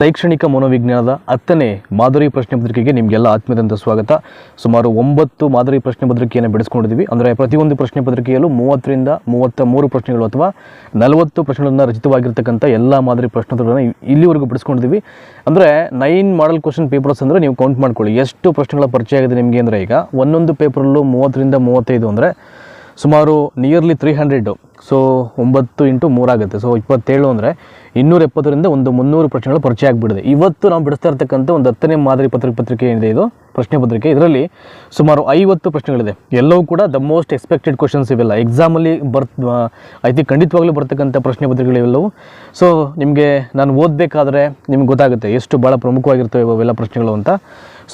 ಶೈಕ್ಷಣಿಕ ಮನೋವಿಜ್ಞಾನದ ಹತ್ತನೇ ಮಾದರಿ ಪ್ರಶ್ನೆ ಪತ್ರಿಕೆಗೆ ನಿಮಗೆಲ್ಲ ಆತ್ಮೀಯದಂತ ಸ್ವಾಗತ. ಸುಮಾರು ಒಂಬತ್ತು ಮಾದರಿ ಪ್ರಶ್ನೆ ಪತ್ರಿಕೆಯನ್ನು ಬಿಡಿಸ್ಕೊಂಡಿದ್ದೀವಿ ಅಂದರೆ ಪ್ರತಿಯೊಂದು ಪ್ರಶ್ನೆ ಪತ್ರಿಕೆಯಲ್ಲೂ ಮೂವತ್ತರಿಂದ ಮೂವತ್ತ ಮೂರು ಪ್ರಶ್ನೆಗಳು ಅಥವಾ ನಲವತ್ತು ಪ್ರಶ್ನೆಗಳನ್ನು ರಚಿತವಾಗಿರ್ತಕ್ಕಂಥ ಎಲ್ಲ ಮಾದರಿ ಪ್ರಶ್ನೆಗಳನ್ನು ಇಲ್ಲಿವರೆಗೂ ಬಿಡಿಸ್ಕೊಂಡಿದ್ದೀವಿ ಅಂದರೆ ನೈನ್ ಮಾಡಲ್ ಕ್ವಶನ್ ಪೇಪರ್ಸ್ ಅಂದರೆ ನೀವು ಕೌಂಟ್ ಮಾಡ್ಕೊಳ್ಳಿ. ಎಷ್ಟು ಪ್ರಶ್ನೆಗಳ ಪರಿಚಯ ಆಗಿದೆ ನಿಮಗೆ ಅಂದರೆ ಈಗ? ಒಂದೊಂದು ಪೇಪರಲ್ಲೂ ಮೂವತ್ತರಿಂದ ಮೂವತ್ತೈದು ಅಂದರೆ ಸುಮಾರು ನಿಯರ್ಲಿ ತ್ರೀ ಹಂಡ್ರೆಡು ಸೊ ಒಂಬತ್ತು ಇಂಟು ಮೂರಾಗುತ್ತೆ ಸೊ ಇಪ್ಪತ್ತೇಳು ಅಂದರೆ ಇನ್ನೂರ ಎಪ್ಪತ್ತರಿಂದ ಒಂದು ಮುನ್ನೂರು ಪ್ರಶ್ನೆಗಳು ಪರಿಚಯ ಆಗಿಬಿಡಿದೆ ಇವತ್ತು ನಾವು ಬಿಡಿಸ್ತಾ ಇರ್ತಕ್ಕಂಥ ಒಂದು ಹತ್ತನೇ ಮಾದರಿ ಪತ್ರಿಕೆ ಪತ್ರಿಕೆ ಏನಿದೆ ಇದು? ಪ್ರಶ್ನೆ ಪತ್ರಿಕೆ. ಇದರಲ್ಲಿ ಸುಮಾರು ಐವತ್ತು ಪ್ರಶ್ನೆಗಳಿದೆ. ಎಲ್ಲವೂ ಕೂಡ ದ ಮೋಸ್ಟ್ ಎಕ್ಸ್ಪೆಕ್ಟೆಡ್ ಕ್ವಶನ್ಸ್ ಇವೆಲ್ಲ. ಎಕ್ಸಾಮಲ್ಲಿ ಬರ್ ಐ ಥಿಂಕ್ ಖಂಡಿತವಾಗ್ಲೂ ಬರ್ತಕ್ಕಂಥ ಪ್ರಶ್ನೆ ಪತ್ರಿಕೆಗಳು ಇವೆಲ್ಲವು. ಸೊ ನಿಮಗೆ ನಾನು ಓದಬೇಕಾದ್ರೆ ನಿಮ್ಗೆ ಗೊತ್ತಾಗುತ್ತೆ ಎಷ್ಟು ಭಾಳ ಪ್ರಮುಖವಾಗಿರ್ತವೆ ಇವೆಲ್ಲ ಪ್ರಶ್ನೆಗಳು ಅಂತ.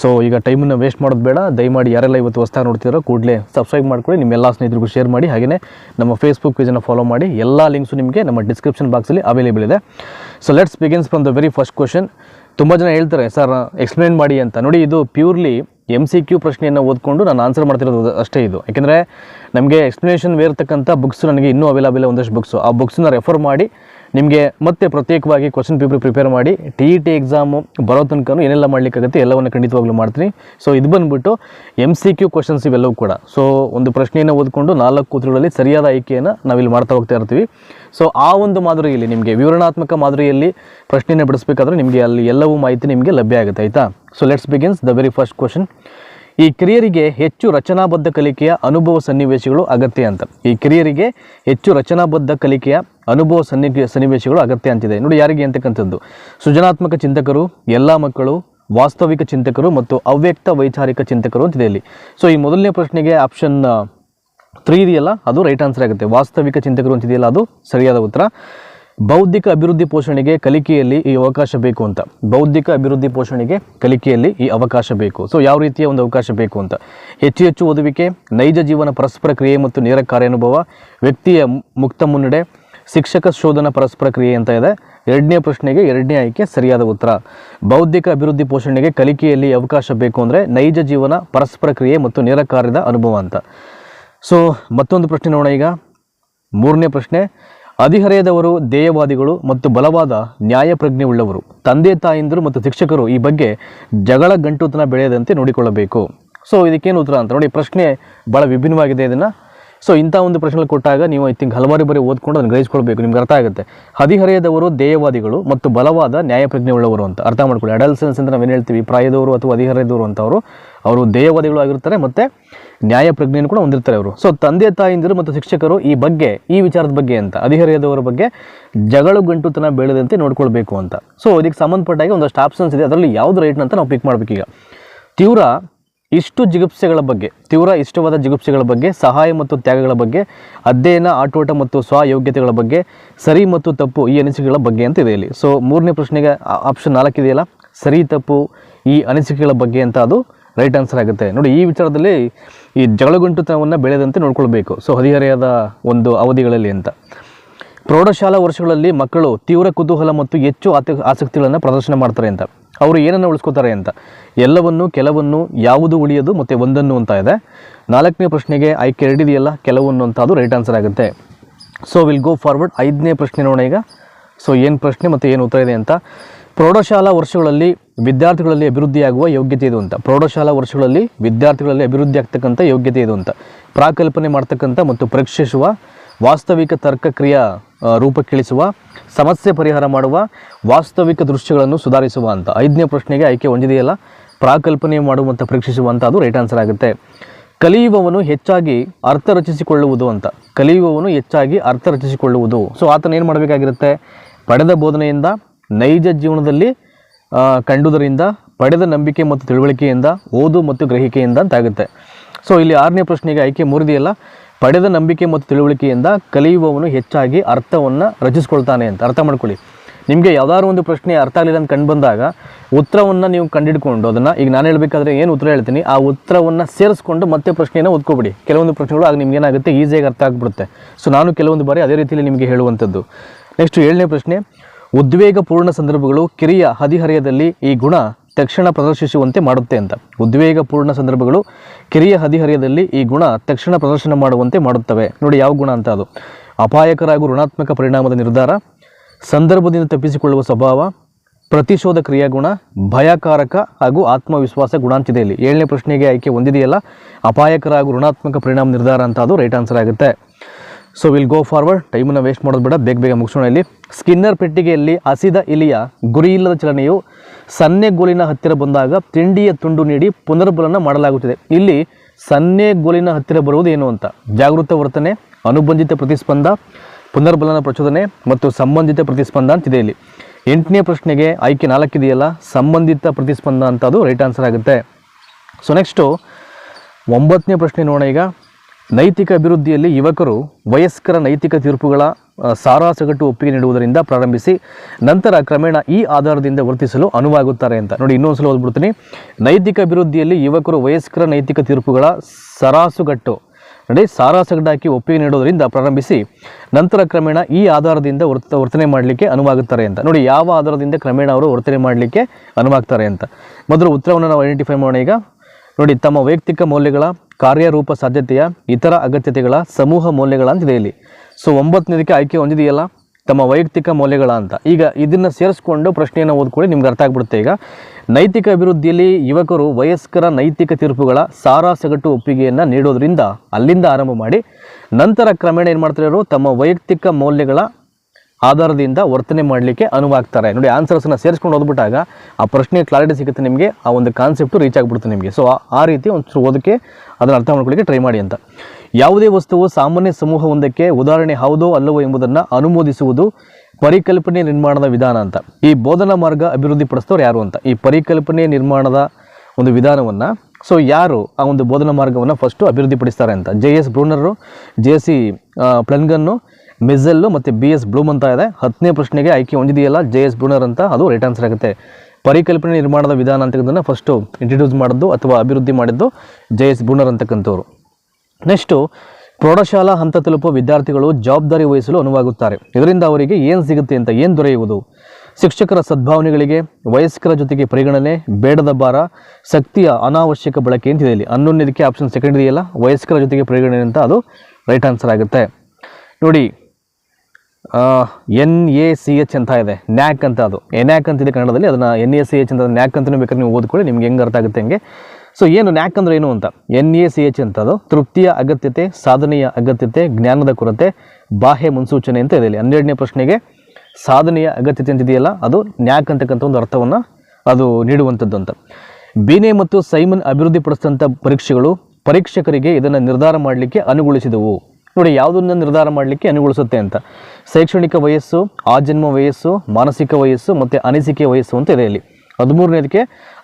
ಸೊ ಈಗ ಟೈಮನ್ನ ವೇಸ್ಟ್ ಮಾಡೋದು ಬೇಡ. ದಯಮಾಡಿ ಯಾರೆಲ್ಲ ಇವತ್ತು ಹೊಸ್ತಾ ನೋಡ್ತಿರೋ ಕೂಡಲೇ ಸಬ್ಸ್ಕ್ರೈಬ್ ಮಾಡ್ಕೊಳ್ಳಿ. ನಿಮ್ಮೆಲ್ಲ ಸ್ನೇಹಿತರಿಗೂ ಶೇರ್ ಮಾಡಿ. ಹಾಗೆಯೇ ನಮ್ಮ ಫೇಸ್ಬುಕ್ ಪೇಜನ್ನು ಫಾಲೋ ಮಾಡಿ. ಎಲ್ಲ ಲಿಂಕ್ಸು ನಿಮಗೆ ನಮ್ಮ ಡಿಸ್ಕ್ರಿಪ್ಷನ್ ಬಾಕ್ಸಲ್ಲಿ ಅವೈಲೇಬಲ್ ಇದೆ. So let's begins from the very first question ತುಂಬ ಜನ ಹೇಳ್ತಾರೆ ಸರ್ ಎಕ್ಸ್ಪ್ಲೇನ್ ಮಾಡಿ ಅಂತ. ನೋಡಿ, ಇದು ಪ್ಯೂರ್ಲಿ ಎಂ ಸಿ ಕ್ಯೂ ಪ್ರಶ್ನೆಯನ್ನು ಓದ್ಕೊಂಡು ನಾನು ಆನ್ಸರ್ ಮಾಡ್ತಿರೋದು ಅಷ್ಟೇ ಇದು. ಯಾಕೆಂದರೆ ನಮಗೆ ಎಕ್ಸ್ಪ್ಲನೇಷನ್ ಇರ್ತಕ್ಕಂಥ ಬುಕ್ಸ್ ನನಗೆ ಇನ್ನೂ ಅವೈಲೇಬಲ್ ಒಂದಷ್ಟು ಬುಕ್ಸು ಆ ಬುಕ್ಸನ್ನ ರೆಫರ್ ಮಾಡಿ ನಿಮಗೆ ಮತ್ತೆ ಪ್ರತ್ಯೇಕವಾಗಿ ಕ್ವಶನ್ ಪೇಪರ್ ಪ್ರಿಪೇರ್ ಮಾಡಿ ಟಿ ಇ ಟಿ ಎಕ್ಸಾಮು ಬರೋ ತನಕ ಏನೆಲ್ಲ ಮಾಡಲಿಕ್ಕಾಗುತ್ತೆ ಎಲ್ಲವನ್ನು ಖಂಡಿತವಾಗ್ಲೂ ಮಾಡ್ತೀನಿ. ಸೊ ಇದು ಬಂದುಬಿಟ್ಟು ಎಂ ಸಿ ಕ್ಯೂ ಕ್ವಶನ್ಸ್ ಇವೆಲ್ಲವೂ ಕೂಡ. ಸೊ ಒಂದು ಪ್ರಶ್ನೆಯನ್ನು ಓದ್ಕೊಂಡು ನಾಲ್ಕು ಉತ್ತರಗಳಲ್ಲಿ ಸರಿಯಾದ ಆಯ್ಕೆಯನ್ನು ನಾವಿಲ್ಲಿ ಮಾಡ್ತಾ ಹೋಗ್ತಾ ಇರ್ತೀವಿ. ಸೊ ಆ ಒಂದು ಮಾದರಿಯಲ್ಲಿ ನಿಮಗೆ ವಿವರಣಾತ್ಮಕ ಮಾದರಿಯಲ್ಲಿ ಪ್ರಶ್ನೆಯನ್ನು ಬಿಡಿಸ್ಬೇಕಾದ್ರೆ ನಿಮಗೆ ಅಲ್ಲಿ ಎಲ್ಲವೂ ಮಾಹಿತಿ ನಿಮಗೆ ಲಭ್ಯ ಆಗುತ್ತೆ, ಆಯಿತಾ? So let's begins the very first question ಈ ಕಿರಿಯರಿಗೆ ಹೆಚ್ಚು ರಚನಾಬದ್ಧ ಕಲಿಕೆಯ ಅನುಭವ ಸನ್ನಿವೇಶಗಳು ಅಗತ್ಯ ಅಂತ. ಈ ಕಿರಿಯರಿಗೆ ಹೆಚ್ಚು ರಚನಾಬದ್ಧ ಕಲಿಕೆಯ ಅನುಭವ ಸನ್ನಿ ಸನ್ನಿವೇಶಗಳು ಅಗತ್ಯ ಅಂತಿದೆ. ನೋಡಿ, ಯಾರಿಗೆ ಅಂತಕ್ಕಂಥದ್ದು? ಸೃಜನಾತ್ಮಕ ಚಿಂತಕರು, ಎಲ್ಲ ಮಕ್ಕಳು, ವಾಸ್ತವಿಕ ಚಿಂತಕರು ಮತ್ತು ಅವ್ಯಕ್ತ ವೈಚಾರಿಕ ಚಿಂತಕರು ಅಂತಿದೆ ಇಲ್ಲಿ. ಸೊ ಈ ಮೊದಲನೇ ಪ್ರಶ್ನೆಗೆ ಆಪ್ಷನ್ ತ್ರೀ ಇದೆಯಲ್ಲ? ಅದು ರೈಟ್ ಆನ್ಸರ್ ಆಗುತ್ತೆ. ವಾಸ್ತವಿಕ ಚಿಂತಕರು ಅಂತಿದೆಯಲ್ಲ? ಅದು ಸರಿಯಾದ ಉತ್ತರ. ಬೌದ್ಧಿಕ ಅಭಿವೃದ್ಧಿ ಪೋಷಣೆಗೆ ಕಲಿಕೆಯಲ್ಲಿ ಈ ಅವಕಾಶ ಬೇಕು ಅಂತ. ಬೌದ್ಧಿಕ ಅಭಿವೃದ್ಧಿ ಪೋಷಣೆಗೆ ಕಲಿಕೆಯಲ್ಲಿ ಈ ಅವಕಾಶ ಬೇಕು. ಸೊ ಯಾವ ರೀತಿಯ ಒಂದು ಅವಕಾಶ ಬೇಕು ಅಂತ? ಹೆಚ್ಚು ಹೆಚ್ಚು ಓದುವಿಕೆ, ನೈಜ ಜೀವನ ಪರಸ್ಪರ ಕ್ರಿಯೆ ಮತ್ತು ನೇರ ಕಾರ್ಯಾನುಭವ, ವ್ಯಕ್ತಿಯ ಮುಕ್ತ ಮುನ್ನಡೆ, ಶಿಕ್ಷಕ ಶೋಧನ ಪರಸ್ಪರ ಕ್ರಿಯೆ ಅಂತ ಇದೆ. ಎರಡನೇ ಪ್ರಶ್ನೆಗೆ ಎರಡನೇ ಆಯ್ಕೆ ಸರಿಯಾದ ಉತ್ತರ. ಬೌದ್ಧಿಕ ಅಭಿವೃದ್ಧಿ ಪೋಷಣೆಗೆ ಕಲಿಕೆಯಲ್ಲಿ ಅವಕಾಶ ಬೇಕು ಅಂದರೆ ನೈಜ ಜೀವನ ಪರಸ್ಪರ ಕ್ರಿಯೆ ಮತ್ತು ನೇರ ಕಾರ್ಯದ ಅನುಭವ ಅಂತ. ಸೊ ಮತ್ತೊಂದು ಪ್ರಶ್ನೆ ನೋಡೋಣ ಈಗ. ಮೂರನೇ ಪ್ರಶ್ನೆ ಹದಿಹರೆಯದವರು ದೇಯವಾದಿಗಳು ಮತ್ತು ಬಲವಾದ ನ್ಯಾಯಪ್ರಜ್ಞೆ ಉಳ್ಳವರು ತಂದೆ, ತಾಯಿಂದರು ಮತ್ತು ಶಿಕ್ಷಕರು ಈ ಬಗ್ಗೆ ಜಗಳ ಗಂಟುತನ ಬೆಳೆಯದಂತೆ ನೋಡಿಕೊಳ್ಳಬೇಕು. ಸೊ ಇದಕ್ಕೇನು ಉತ್ತರ ಅಂತ ನೋಡಿ, ಪ್ರಶ್ನೆ ಭಾಳ ವಿಭಿನ್ನವಾಗಿದೆ ಇದನ್ನು. ಸೊ ಇಂಥ ಒಂದು ಪ್ರಶ್ನೆಗಳು ಕೊಟ್ಟಾಗ ನೀವು ಐ ಥಿಂಕ್ ಹಲವಾರು ಬಾರಿ ಓದ್ಕೊಂಡು ಅದನ್ನು ಗ್ರಹಿಸ್ಕೊಳ್ಬೇಕು, ನಿಮ್ಗೆ ಅರ್ಥ ಆಗುತ್ತೆ. ಹದಿಹರೆಯದವರು ಧ್ಯೇಯವಾದಿಗಳು ಮತ್ತು ಬಲವಾದ ನ್ಯಾಯಪ್ರಜ್ಞೆ ಉಳ್ಳವರು ಅಂತ. ಅರ್ಥ ಮಾಡ್ಕೊಳ್ಳಿ ಅಡಲ್ಸೆನ್ಸ್ ಅಂತ ನಾವೇನು ಹೇಳ್ತೀವಿ, ಪ್ರಾಯದವರು ಅಥವಾ ಹದಿಹರೆಯದವರು ಅಂತ ಅವರು ದೇಯವಾದಿಗಳು ಆಗಿರ್ತಾರೆ ಮತ್ತು ನ್ಯಾಯ ಪ್ರಜ್ಞೆಯನ್ನು ಕೂಡ ಹೊಂದಿರ್ತಾರೆ ಅವರು. ಸೊ ತಂದೆ ತಾಯಿಂದರು ಮತ್ತು ಶಿಕ್ಷಕರು ಈ ಬಗ್ಗೆ, ಈ ವಿಚಾರದ ಬಗ್ಗೆ ಅಂತ, ಅಧಿಹರಿಯದವರ ಬಗ್ಗೆ ಜಗಳು ಗಂಟುತನ ಬೆಳೆದಂತೆ ನೋಡ್ಕೊಳ್ಬೇಕು ಅಂತ. ಸೊ ಇದಕ್ಕೆ ಸಂಬಂಧಪಟ್ಟಾಗಿ ಒಂದಷ್ಟು ಆಪ್ಷನ್ಸ್ ಇದೆ. ಅದರಲ್ಲಿ ಯಾವುದು ರೈಟ್ ಅಂತ ನಾವು ಪಿಕ್ ಮಾಡಬೇಕೀಗ. ತೀವ್ರ ಇಷ್ಟು ಜಿಗುಪ್ಸೆಗಳ ಬಗ್ಗೆ, ತೀವ್ರ ಇಷ್ಟವಾದ ಜಿಗುಪ್ಸೆಗಳ ಬಗ್ಗೆ, ಸಹಾಯ ಮತ್ತು ತ್ಯಾಗಗಳ ಬಗ್ಗೆ, ಅಧ್ಯಯನ, ಆಟೋಟ ಮತ್ತು ಸ್ವಯೋಗ್ಯತೆಗಳ ಬಗ್ಗೆ, ಸರಿ ಮತ್ತು ತಪ್ಪು ಈ ಅನಿಸಿಕೆಗಳ ಬಗ್ಗೆ ಅಂತ ಇದೆ ಇಲ್ಲಿ. ಸೊ ಮೂರನೇ ಪ್ರಶ್ನೆಗೆ ಆಪ್ಷನ್ ನಾಲ್ಕು ಇದೆಯಲ್ಲ ಸರಿ, ತಪ್ಪು ಈ ಅನಿಸಿಕೆಗಳ ಬಗ್ಗೆ ಅಂತ ಅದು ರೈಟ್ ಆನ್ಸರ್ ಆಗುತ್ತೆ. ನೋಡಿ, ಈ ವಿಚಾರದಲ್ಲಿ ಈ ಜಗಳಗುಂಟುತನವನ್ನು ಬೆಳೆದಂತೆ ನೋಡ್ಕೊಳ್ಬೇಕು. ಸೊ ಹದಿಹರೆಯದ ಒಂದು ಅವಧಿಗಳಲ್ಲಿ ಅಂತ. ಪ್ರೌಢಶಾಲಾ ವರ್ಷಗಳಲ್ಲಿ ಮಕ್ಕಳು ತೀವ್ರ ಕುತೂಹಲ ಮತ್ತು ಹೆಚ್ಚು ಆಸಕ್ತಿಗಳನ್ನು ಪ್ರದರ್ಶನ ಮಾಡ್ತಾರೆ ಅಂತ. ಅವರು ಏನನ್ನು ಉಳಿಸ್ಕೋತಾರೆ ಅಂತ. ಎಲ್ಲವನ್ನು, ಕೆಲವನ್ನು, ಯಾವುದು ಉಳಿಯೋದು ಮತ್ತು ಒಂದನ್ನು ಅಂತ ಇದೆ. ನಾಲ್ಕನೇ ಪ್ರಶ್ನೆಗೆ ಆಯ್ಕೆ ಎರಡಿದೆಯಲ್ಲ ಕೆಲವನ್ನು ಅಂತ ಅದು ರೈಟ್ ಆನ್ಸರ್ ಆಗುತ್ತೆ. ಸೊ ವಿಲ್ ಗೋ ಫಾರ್ವರ್ಡ್ ಐದನೇ ಪ್ರಶ್ನೆ ನೋಡೋಣ ಈಗ. ಸೊ ಏನು ಪ್ರಶ್ನೆ ಮತ್ತು ಏನು ಉತ್ತರ ಇದೆ ಅಂತ. ಪ್ರೌಢಶಾಲಾ ವರ್ಷಗಳಲ್ಲಿ ವಿದ್ಯಾರ್ಥಿಗಳಲ್ಲಿ ಅಭಿವೃದ್ಧಿಯಾಗುವ ಯೋಗ್ಯತೆ ಇದು ಅಂತ. ಪ್ರೌಢಶಾಲಾ ವರ್ಷಗಳಲ್ಲಿ ವಿದ್ಯಾರ್ಥಿಗಳಲ್ಲಿ ಅಭಿವೃದ್ಧಿ ಆಗ್ತಕ್ಕಂಥ ಯೋಗ್ಯತೆ ಇದು ಅಂತ. ಪ್ರಾಕಲ್ಪನೆ ಮಾಡ್ತಕ್ಕಂಥ ಮತ್ತು ಪರೀಕ್ಷಿಸುವ, ವಾಸ್ತವಿಕ ತರ್ಕ ಕ್ರಿಯಾ ರೂಪಕ್ಕಿಳಿಸುವ, ಸಮಸ್ಯೆ ಪರಿಹಾರ ಮಾಡುವ, ವಾಸ್ತವಿಕ ದೃಶ್ಯಗಳನ್ನು ಸುಧಾರಿಸುವ ಅಂತ. ಐದನೇ ಪ್ರಶ್ನೆಗೆ ಆಯ್ಕೆ ಹೊಂದಿದೆಯಲ್ಲ? ಪ್ರಾಕಲ್ಪನೆ ಮಾಡುವಂಥ ಪರೀಕ್ಷಿಸುವಂಥ ಅದು ರೈಟ್ ಆನ್ಸರ್ ಆಗುತ್ತೆ. ಕಲಿಯುವವನು ಹೆಚ್ಚಾಗಿ ಅರ್ಥ ರಚಿಸಿಕೊಳ್ಳುವುದು ಅಂತ. ಕಲಿಯುವವನು ಹೆಚ್ಚಾಗಿ ಅರ್ಥ ರಚಿಸಿಕೊಳ್ಳುವುದು. ಸೊ ಆತನ ಏನು ಮಾಡಬೇಕಾಗಿರುತ್ತೆ? ಪಡೆದ ಬೋಧನೆಯಿಂದ ನೈಜ ಜೀವನದಲ್ಲಿ ಕಂಡುದರಿಂದ, ಪಡೆದ ನಂಬಿಕೆ ಮತ್ತು ತಿಳುವಳಿಕೆಯಿಂದ, ಓದು ಮತ್ತು ಗ್ರಹಿಕೆಯಿಂದ ಅಂತ ಆಗುತ್ತೆ ಸೊ ಇಲ್ಲಿ ಆರನೇ ಪ್ರಶ್ನೆಗೆ ಆಯ್ಕೆ ಮೂರಿದೆಯಲ್ಲ, ಪಡೆದ ನಂಬಿಕೆ ಮತ್ತು ತಿಳುವಳಿಕೆಯಿಂದ ಕಲಿಯುವವನು ಹೆಚ್ಚಾಗಿ ಅರ್ಥವನ್ನು ರಚಿಸ್ಕೊಳ್ತಾನೆ ಅಂತ. ಅರ್ಥ ಮಾಡ್ಕೊಳ್ಳಿ. ನಿಮಗೆ ಯಾವ್ದಾದ್ರು ಒಂದು ಪ್ರಶ್ನೆ ಅರ್ಥ ಆಗಲಿಲ್ಲ ಅಂತ ಕಂಡು ಬಂದಾಗ, ಉತ್ತರವನ್ನು ನೀವು ಕಂಡಿಡ್ಕೊಂಡು ಅದನ್ನು, ಈಗ ನಾನು ಹೇಳಬೇಕಾದ್ರೆ ಏನು ಉತ್ತರ ಹೇಳ್ತೀನಿ, ಆ ಉತ್ತರವನ್ನು ಸೇರಿಸ್ಕೊಂಡು ಮತ್ತೆ ಪ್ರಶ್ನೆಯನ್ನು ಓದ್ಕೊಬಿಡಿ ಕೆಲವೊಂದು ಪ್ರಶ್ನೆಗಳು ಆಗ ನಿಮ್ಗೆ ಏನಾಗುತ್ತೆ, ಈಸಿಯಾಗಿ ಅರ್ಥ ಆಗಿಬಿಡುತ್ತೆ. ಸೊ ನಾನು ಕೆಲವೊಂದು ಬಾರಿ ಅದೇ ರೀತಿಯಲ್ಲಿ ನಿಮಗೆ ಹೇಳುವಂಥದ್ದು. ನೆಕ್ಸ್ಟ್ ಏಳನೇ ಪ್ರಶ್ನೆ ಉದ್ವೇಗಪೂರ್ಣ ಸಂದರ್ಭಗಳು ಕಿರಿಯ ಹದಿಹರೆಯದಲ್ಲಿ ಈ ಗುಣ ತಕ್ಷಣ ಪ್ರದರ್ಶಿಸುವಂತೆ ಮಾಡುತ್ತೆ ಅಂತ. ಉದ್ವೇಗಪೂರ್ಣ ಸಂದರ್ಭಗಳು ಕಿರಿಯ ಹದಿಹರೆಯದಲ್ಲಿ ಈ ಗುಣ ತಕ್ಷಣ ಪ್ರದರ್ಶನ ಮಾಡುವಂತೆ ಮಾಡುತ್ತವೆ. ನೋಡಿ ಯಾವ ಗುಣ ಅಂತ ಅದು. ಅಪಾಯಕರ ಹಾಗೂ ಋಣಾತ್ಮಕ ಪರಿಣಾಮದ ನಿರ್ಧಾರ, ಸಂದರ್ಭದಿಂದ ತಪ್ಪಿಸಿಕೊಳ್ಳುವ ಸ್ವಭಾವ, ಪ್ರತಿಶೋಧ ಕ್ರಿಯಾಗುಣ, ಭಯಕಾರಕ ಹಾಗೂ ಆತ್ಮವಿಶ್ವಾಸ ಗುಣ ಅಂತಿದೆ ಇಲ್ಲಿ. ಏಳನೇ ಪ್ರಶ್ನೆಗೆ ಆಯ್ಕೆ ಹೊಂದಿದೆಯಲ್ಲ, ಅಪಾಯಕರ ಹಾಗೂ ಋಣಾತ್ಮಕ ಪರಿಣಾಮ ನಿರ್ಧಾರ ಅಂತ ಅದು ರೈಟ್ ಆನ್ಸರ್ ಆಗುತ್ತೆ. ಸೊ ವಿಲ್ ಗೋ ಫಾರ್ವರ್ಡ್ ಟೈಮನ್ನು ವೇಸ್ಟ್ ಮಾಡೋದು ಬೇಡ. ಬೇಗ ಬೇಗ ಮುಗಿಸೋಣ ಇಲ್ಲಿ. ಸ್ಕಿನ್ನರ್ ಪೆಟ್ಟಿಗೆಯಲ್ಲಿ ಹಸಿದ ಇಲಿಯ ಗುರಿಯಿಲ್ಲದ ಚಲನೆಯು ಸನ್ನೆಗೋಲಿನ ಹತ್ತಿರ ಬಂದಾಗ ತಿಂಡಿಯ ತುಂಡು ನೀಡಿ ಪುನರ್ಬಲನ ಮಾಡಲಾಗುತ್ತದೆ. ಇಲ್ಲಿ ಸನ್ನೆಗೋಲಿನ ಹತ್ತಿರ ಬರುವುದು ಏನು ಅಂತ? ಜಾಗೃತ ವರ್ತನೆ, ಅನುಬಂಧಿತ ಪ್ರತಿಸ್ಪಂದ, ಪುನರ್ಬಲನ ಪ್ರಚೋದನೆ ಮತ್ತು ಸಂಬಂಧಿತ ಪ್ರತಿಸ್ಪಂದ ಅಂತಿದೆ ಇಲ್ಲಿ. ಎಂಟನೇ ಪ್ರಶ್ನೆಗೆ ಆಯ್ಕೆ ನಾಲ್ಕಿದೆಯಲ್ಲ? ಸಂಬಂಧಿತ ಪ್ರತಿಸ್ಪಂದ ಅಂತ ಅದು ರೈಟ್ ಆನ್ಸರ್ ಆಗುತ್ತೆ. ಸೊ ನೆಕ್ಸ್ಟು ಒಂಬತ್ತನೇ ಪ್ರಶ್ನೆ ನೋಡೋಣ ಈಗ. ನೈತಿಕ ಅಭಿವೃದ್ಧಿಯಲ್ಲಿ ಯುವಕರು ವಯಸ್ಕರ ನೈತಿಕ ತೀರ್ಪುಗಳ ಸಾರಾಸಗಟ್ಟು ಒಪ್ಪಿಗೆ ನೀಡುವುದರಿಂದ ಪ್ರಾರಂಭಿಸಿ ನಂತರ ಕ್ರಮೇಣ ಈ ಆಧಾರದಿಂದ ವರ್ತಿಸಲು ಅನುವಾಗುತ್ತಾರೆ ಅಂತ. ನೋಡಿ ಇನ್ನೊಂದು ಸಲ ಓದ್ಬಿಡ್ತೀನಿ. ನೈತಿಕ ಅಭಿವೃದ್ಧಿಯಲ್ಲಿ ಯುವಕರು ವಯಸ್ಕರ ನೈತಿಕ ತೀರ್ಪುಗಳ ಸರಾಸುಗಟ್ಟು, ನೋಡಿ ಸಾರಾಸಗಡಾಕಿ ಒಪ್ಪಿಗೆ ನೀಡೋದರಿಂದ ಪ್ರಾರಂಭಿಸಿ ನಂತರ ಕ್ರಮೇಣ ಈ ಆಧಾರದಿಂದ ವರ್ತ, ವರ್ತನೆ ಮಾಡಲಿಕ್ಕೆ ಅನುವಾಗುತ್ತಾರೆ ಅಂತ. ನೋಡಿ, ಯಾವ ಆಧಾರದಿಂದ ಕ್ರಮೇಣ ಅವರು ವರ್ತನೆ ಮಾಡಲಿಕ್ಕೆ ಅನುವಾಗ್ತಾರೆ ಅಂತ. ಮೊದಲು ಉತ್ತರವನ್ನು ನಾವು ಐಡೆಂಟಿಫೈ ಮಾಡೋಣ ಈಗ. ನೋಡಿ, ತಮ್ಮ ವೈಯಕ್ತಿಕ ಮೌಲ್ಯಗಳ ಕಾರ್ಯರೂಪ ಸಾಧ್ಯತೆಯ ಇತರ ಅಗತ್ಯತೆಗಳ ಸಮೂಹ ಮೌಲ್ಯಗಳ ಅಂತಿದೆ ಇಲ್ಲಿ. ಸೊ ಒಂಬತ್ತನೇದಕ್ಕೆ ಆಯ್ಕೆ ಹೊಂದಿದೆಯಲ್ಲ, ತಮ್ಮ ವೈಯಕ್ತಿಕ ಮೌಲ್ಯಗಳ ಅಂತ. ಈಗ ಇದನ್ನು ಸೇರಿಸ್ಕೊಂಡು ಪ್ರಶ್ನೆಯನ್ನು ಓದ್ಕೊಳ್ಳಿ, ನಿಮ್ಗೆ ಅರ್ಥ ಆಗ್ಬಿಡುತ್ತೆ ಈಗ. ನೈತಿಕ ಅಭಿವೃದ್ಧಿಯಲ್ಲಿ ಯುವಕರು ವಯಸ್ಕರ ನೈತಿಕ ತೀರ್ಪುಗಳ ಸಾರಾಸಗಟ್ಟು ಒಪ್ಪಿಗೆಯನ್ನು ನೀಡೋದ್ರಿಂದ ಅಲ್ಲಿಂದ ಆರಂಭ ಮಾಡಿ, ನಂತರ ಕ್ರಮೇಣ ಏನು ಮಾಡ್ತಾರೆ ಅವರು ತಮ್ಮ ವೈಯಕ್ತಿಕ ಮೌಲ್ಯಗಳ ಆಧಾರದಿಂದ ವರ್ತನೆ ಮಾಡಲಿಕ್ಕೆ ಅನುವಾಗ್ತಾರೆ. ನೋಡಿ ಆನ್ಸರ್ಸನ್ನು ಸೇರಿಸ್ಕೊಂಡು ಓದ್ಬಿಟ್ಟಾಗ ಆ ಪ್ರಶ್ನೆ ಕ್ಲಾರಿಟಿ ಸಿಗುತ್ತೆ ನಿಮಗೆ, ಆ ಒಂದು ಕಾನ್ಸೆಪ್ಟು ರೀಚ್ ಆಗಿಬಿಡುತ್ತೆ ನಿಮಗೆ. ಸೊ ಆ ರೀತಿ ಒಂದು ಓದಕ್ಕೆ ಅದನ್ನು ಅರ್ಥ ಮಾಡ್ಕೊಳ್ಳಿಕ್ಕೆ ಟ್ರೈ ಮಾಡಿ ಅಂತ. ಯಾವುದೇ ವಸ್ತುವು ಸಾಮಾನ್ಯ ಸಮೂಹವೊಂದಕ್ಕೆ ಉದಾಹರಣೆ ಹೌದೋ ಅಲ್ಲವೋ ಎಂಬುದನ್ನು ಅನುಮೋದಿಸುವುದು ಪರಿಕಲ್ಪನೆ ನಿರ್ಮಾಣದ ವಿಧಾನ ಅಂತ. ಈ ಬೋಧನಾ ಮಾರ್ಗ ಅಭಿವೃದ್ಧಿಪಡಿಸಿದವ್ರು ಯಾರು ಅಂತ. ಈ ಪರಿಕಲ್ಪನೆ ನಿರ್ಮಾಣದ ಒಂದು ವಿಧಾನವನ್ನು ಸೊ ಯಾರು ಆ ಒಂದು ಬೋಧನಾ ಮಾರ್ಗವನ್ನು ಫಸ್ಟು ಅಭಿವೃದ್ಧಿಪಡಿಸ್ತಾರೆ ಅಂತ. J S Bruner J C ಪ್ಲನ್ಗನ್ನು ಮಿಝೆಲ್ಲು ಮತ್ತು ಬಿ ಎಸ್ ಬ್ಲೂಮ್ ಅಂತ ಇದೆ. ಹತ್ತನೇ ಪ್ರಶ್ನೆಗೆ ಆಯ್ಕೆ ಹೊಂದಿದೆಯಲ್ಲ, ಜೆ ಎಸ್ ಬ್ರೂನರ್ ಅಂತ ಅದು ರೈಟ್ ಆನ್ಸರ್ ಆಗುತ್ತೆ. ಪರಿಕಲ್ಪನೆ ನಿರ್ಮಾಣದ ವಿಧಾನ ಅಂತಕ್ಕಂಥದ್ದನ್ನು ಫಸ್ಟು ಇಂಟ್ರಡ್ಯೂಸ್ ಮಾಡಿದ್ದು ಅಥವಾ ಅಭಿವೃದ್ಧಿ ಮಾಡಿದ್ದು ಜೆ ಎಸ್ ಬ್ರೂನರ್ ಅಂತಕ್ಕಂಥವ್ರು. ನೆಕ್ಸ್ಟು ಪ್ರೌಢಶಾಲಾ ಹಂತ ತಲುಪುವ ವಿದ್ಯಾರ್ಥಿಗಳು ಜವಾಬ್ದಾರಿ ವಹಿಸಲು ಅನುವಾಗುತ್ತಾರೆ. ಇದರಿಂದ ಅವರಿಗೆ ಏನು ಸಿಗುತ್ತೆ ಅಂತ ಏನು ದೊರೆಯುವುದು? ಶಿಕ್ಷಕರ ಸದ್ಭಾವನೆಗಳಿಗೆ, ವಯಸ್ಕರ ಜೊತೆಗೆ ಪರಿಗಣನೆ, ಬೇಡದ ಭಾರ, ಶಕ್ತಿಯ ಅನಾವಶ್ಯಕ ಬಳಕೆ ಅಂತಿದೆ ಇಲ್ಲಿ. ಹನ್ನೊಂದಕ್ಕೆ ಆಪ್ಷನ್ ಸೆಕೆಂಡ್ ಇದೆಯಲ್ಲ ವಯಸ್ಕರ ಜೊತೆಗೆ ಪರಿಗಣನೆ ಅಂತ ಅದು ರೈಟ್ ಆನ್ಸರ್ ಆಗುತ್ತೆ. ನೋಡಿ ಎನ್ ಎ ಸಿ ಎಚ್ ಅಂತ ಇದೆ. ನ್ಯಾಕ್ ಅಂತ ಅದು. ಎನ್ಯಾಕ್ ಅಂತಿದೆ ಕನ್ನಡದಲ್ಲಿ. ಅದನ್ನು ಎನ್ ಎ ಸಿ ಎಚ್ ಅಂತ ನ್ಯಾಕ್ ಅಂತಲೂ ಬೇಕಾದ್ರೆ ನೀವು ಓದ್ಕೊಳ್ಳಿ, ನಿಮ್ಗೆ ಹೆಂಗೆ ಅರ್ಥ ಆಗುತ್ತೆ ಹಂಗೆ. ಸೊ ಏನು ನ್ಯಾಕ್ ಅಂದ್ರೆ ಏನು ಅಂತ? ಎನ್ ಎ ಸಿ ಎಚ್ ಅಂತ ಅದು ತೃಪ್ತಿಯ ಅಗತ್ಯತೆ, ಸಾಧನೆಯ ಅಗತ್ಯತೆ, ಜ್ಞಾನದ ಕೊರತೆ, ಬಾಹ್ಯ ಮುನ್ಸೂಚನೆ ಅಂತ ಇದೆ ಇಲ್ಲಿ. ಹನ್ನೆರಡನೇ ಪ್ರಶ್ನೆಗೆ, ಸಾಧನೆಯ ಅಗತ್ಯತೆ ಅಂತಿದೆಯಲ್ಲ, ಅದು ನ್ಯಾಕ್ ಅಂತಕ್ಕಂಥ ಒಂದು ಅರ್ಥವನ್ನು ಅದು ನೀಡುವಂಥದ್ದು ಅಂತ. ಬೀನೆ ಮತ್ತು ಸೈಮನ್ ಅಭಿವೃದ್ಧಿಪಡಿಸಿದಂಥ ಪರೀಕ್ಷೆಗಳು ಪರೀಕ್ಷಕರಿಗೆ ಇದನ್ನು ನಿರ್ಧಾರ ಮಾಡಲಿಕ್ಕೆ ಅನುಗೊಳಿಸಿದವು. ನೋಡಿ, ಯಾವುದನ್ನ ನಿರ್ಧಾರ ಮಾಡಲಿಕ್ಕೆ ಅನುಗೊಳಿಸುತ್ತೆ ಅಂತ. ಶೈಕ್ಷಣಿಕ ವಯಸ್ಸು, ಆಜನ್ಮ ವಯಸ್ಸು, ಮಾನಸಿಕ ವಯಸ್ಸು ಮತ್ತು ಅನಿಸಿಕೆ ವಯಸ್ಸು ಅಂತ ಇದೆ ಇಲ್ಲಿ. ಹದಿಮೂರನೇದಕ್ಕೆ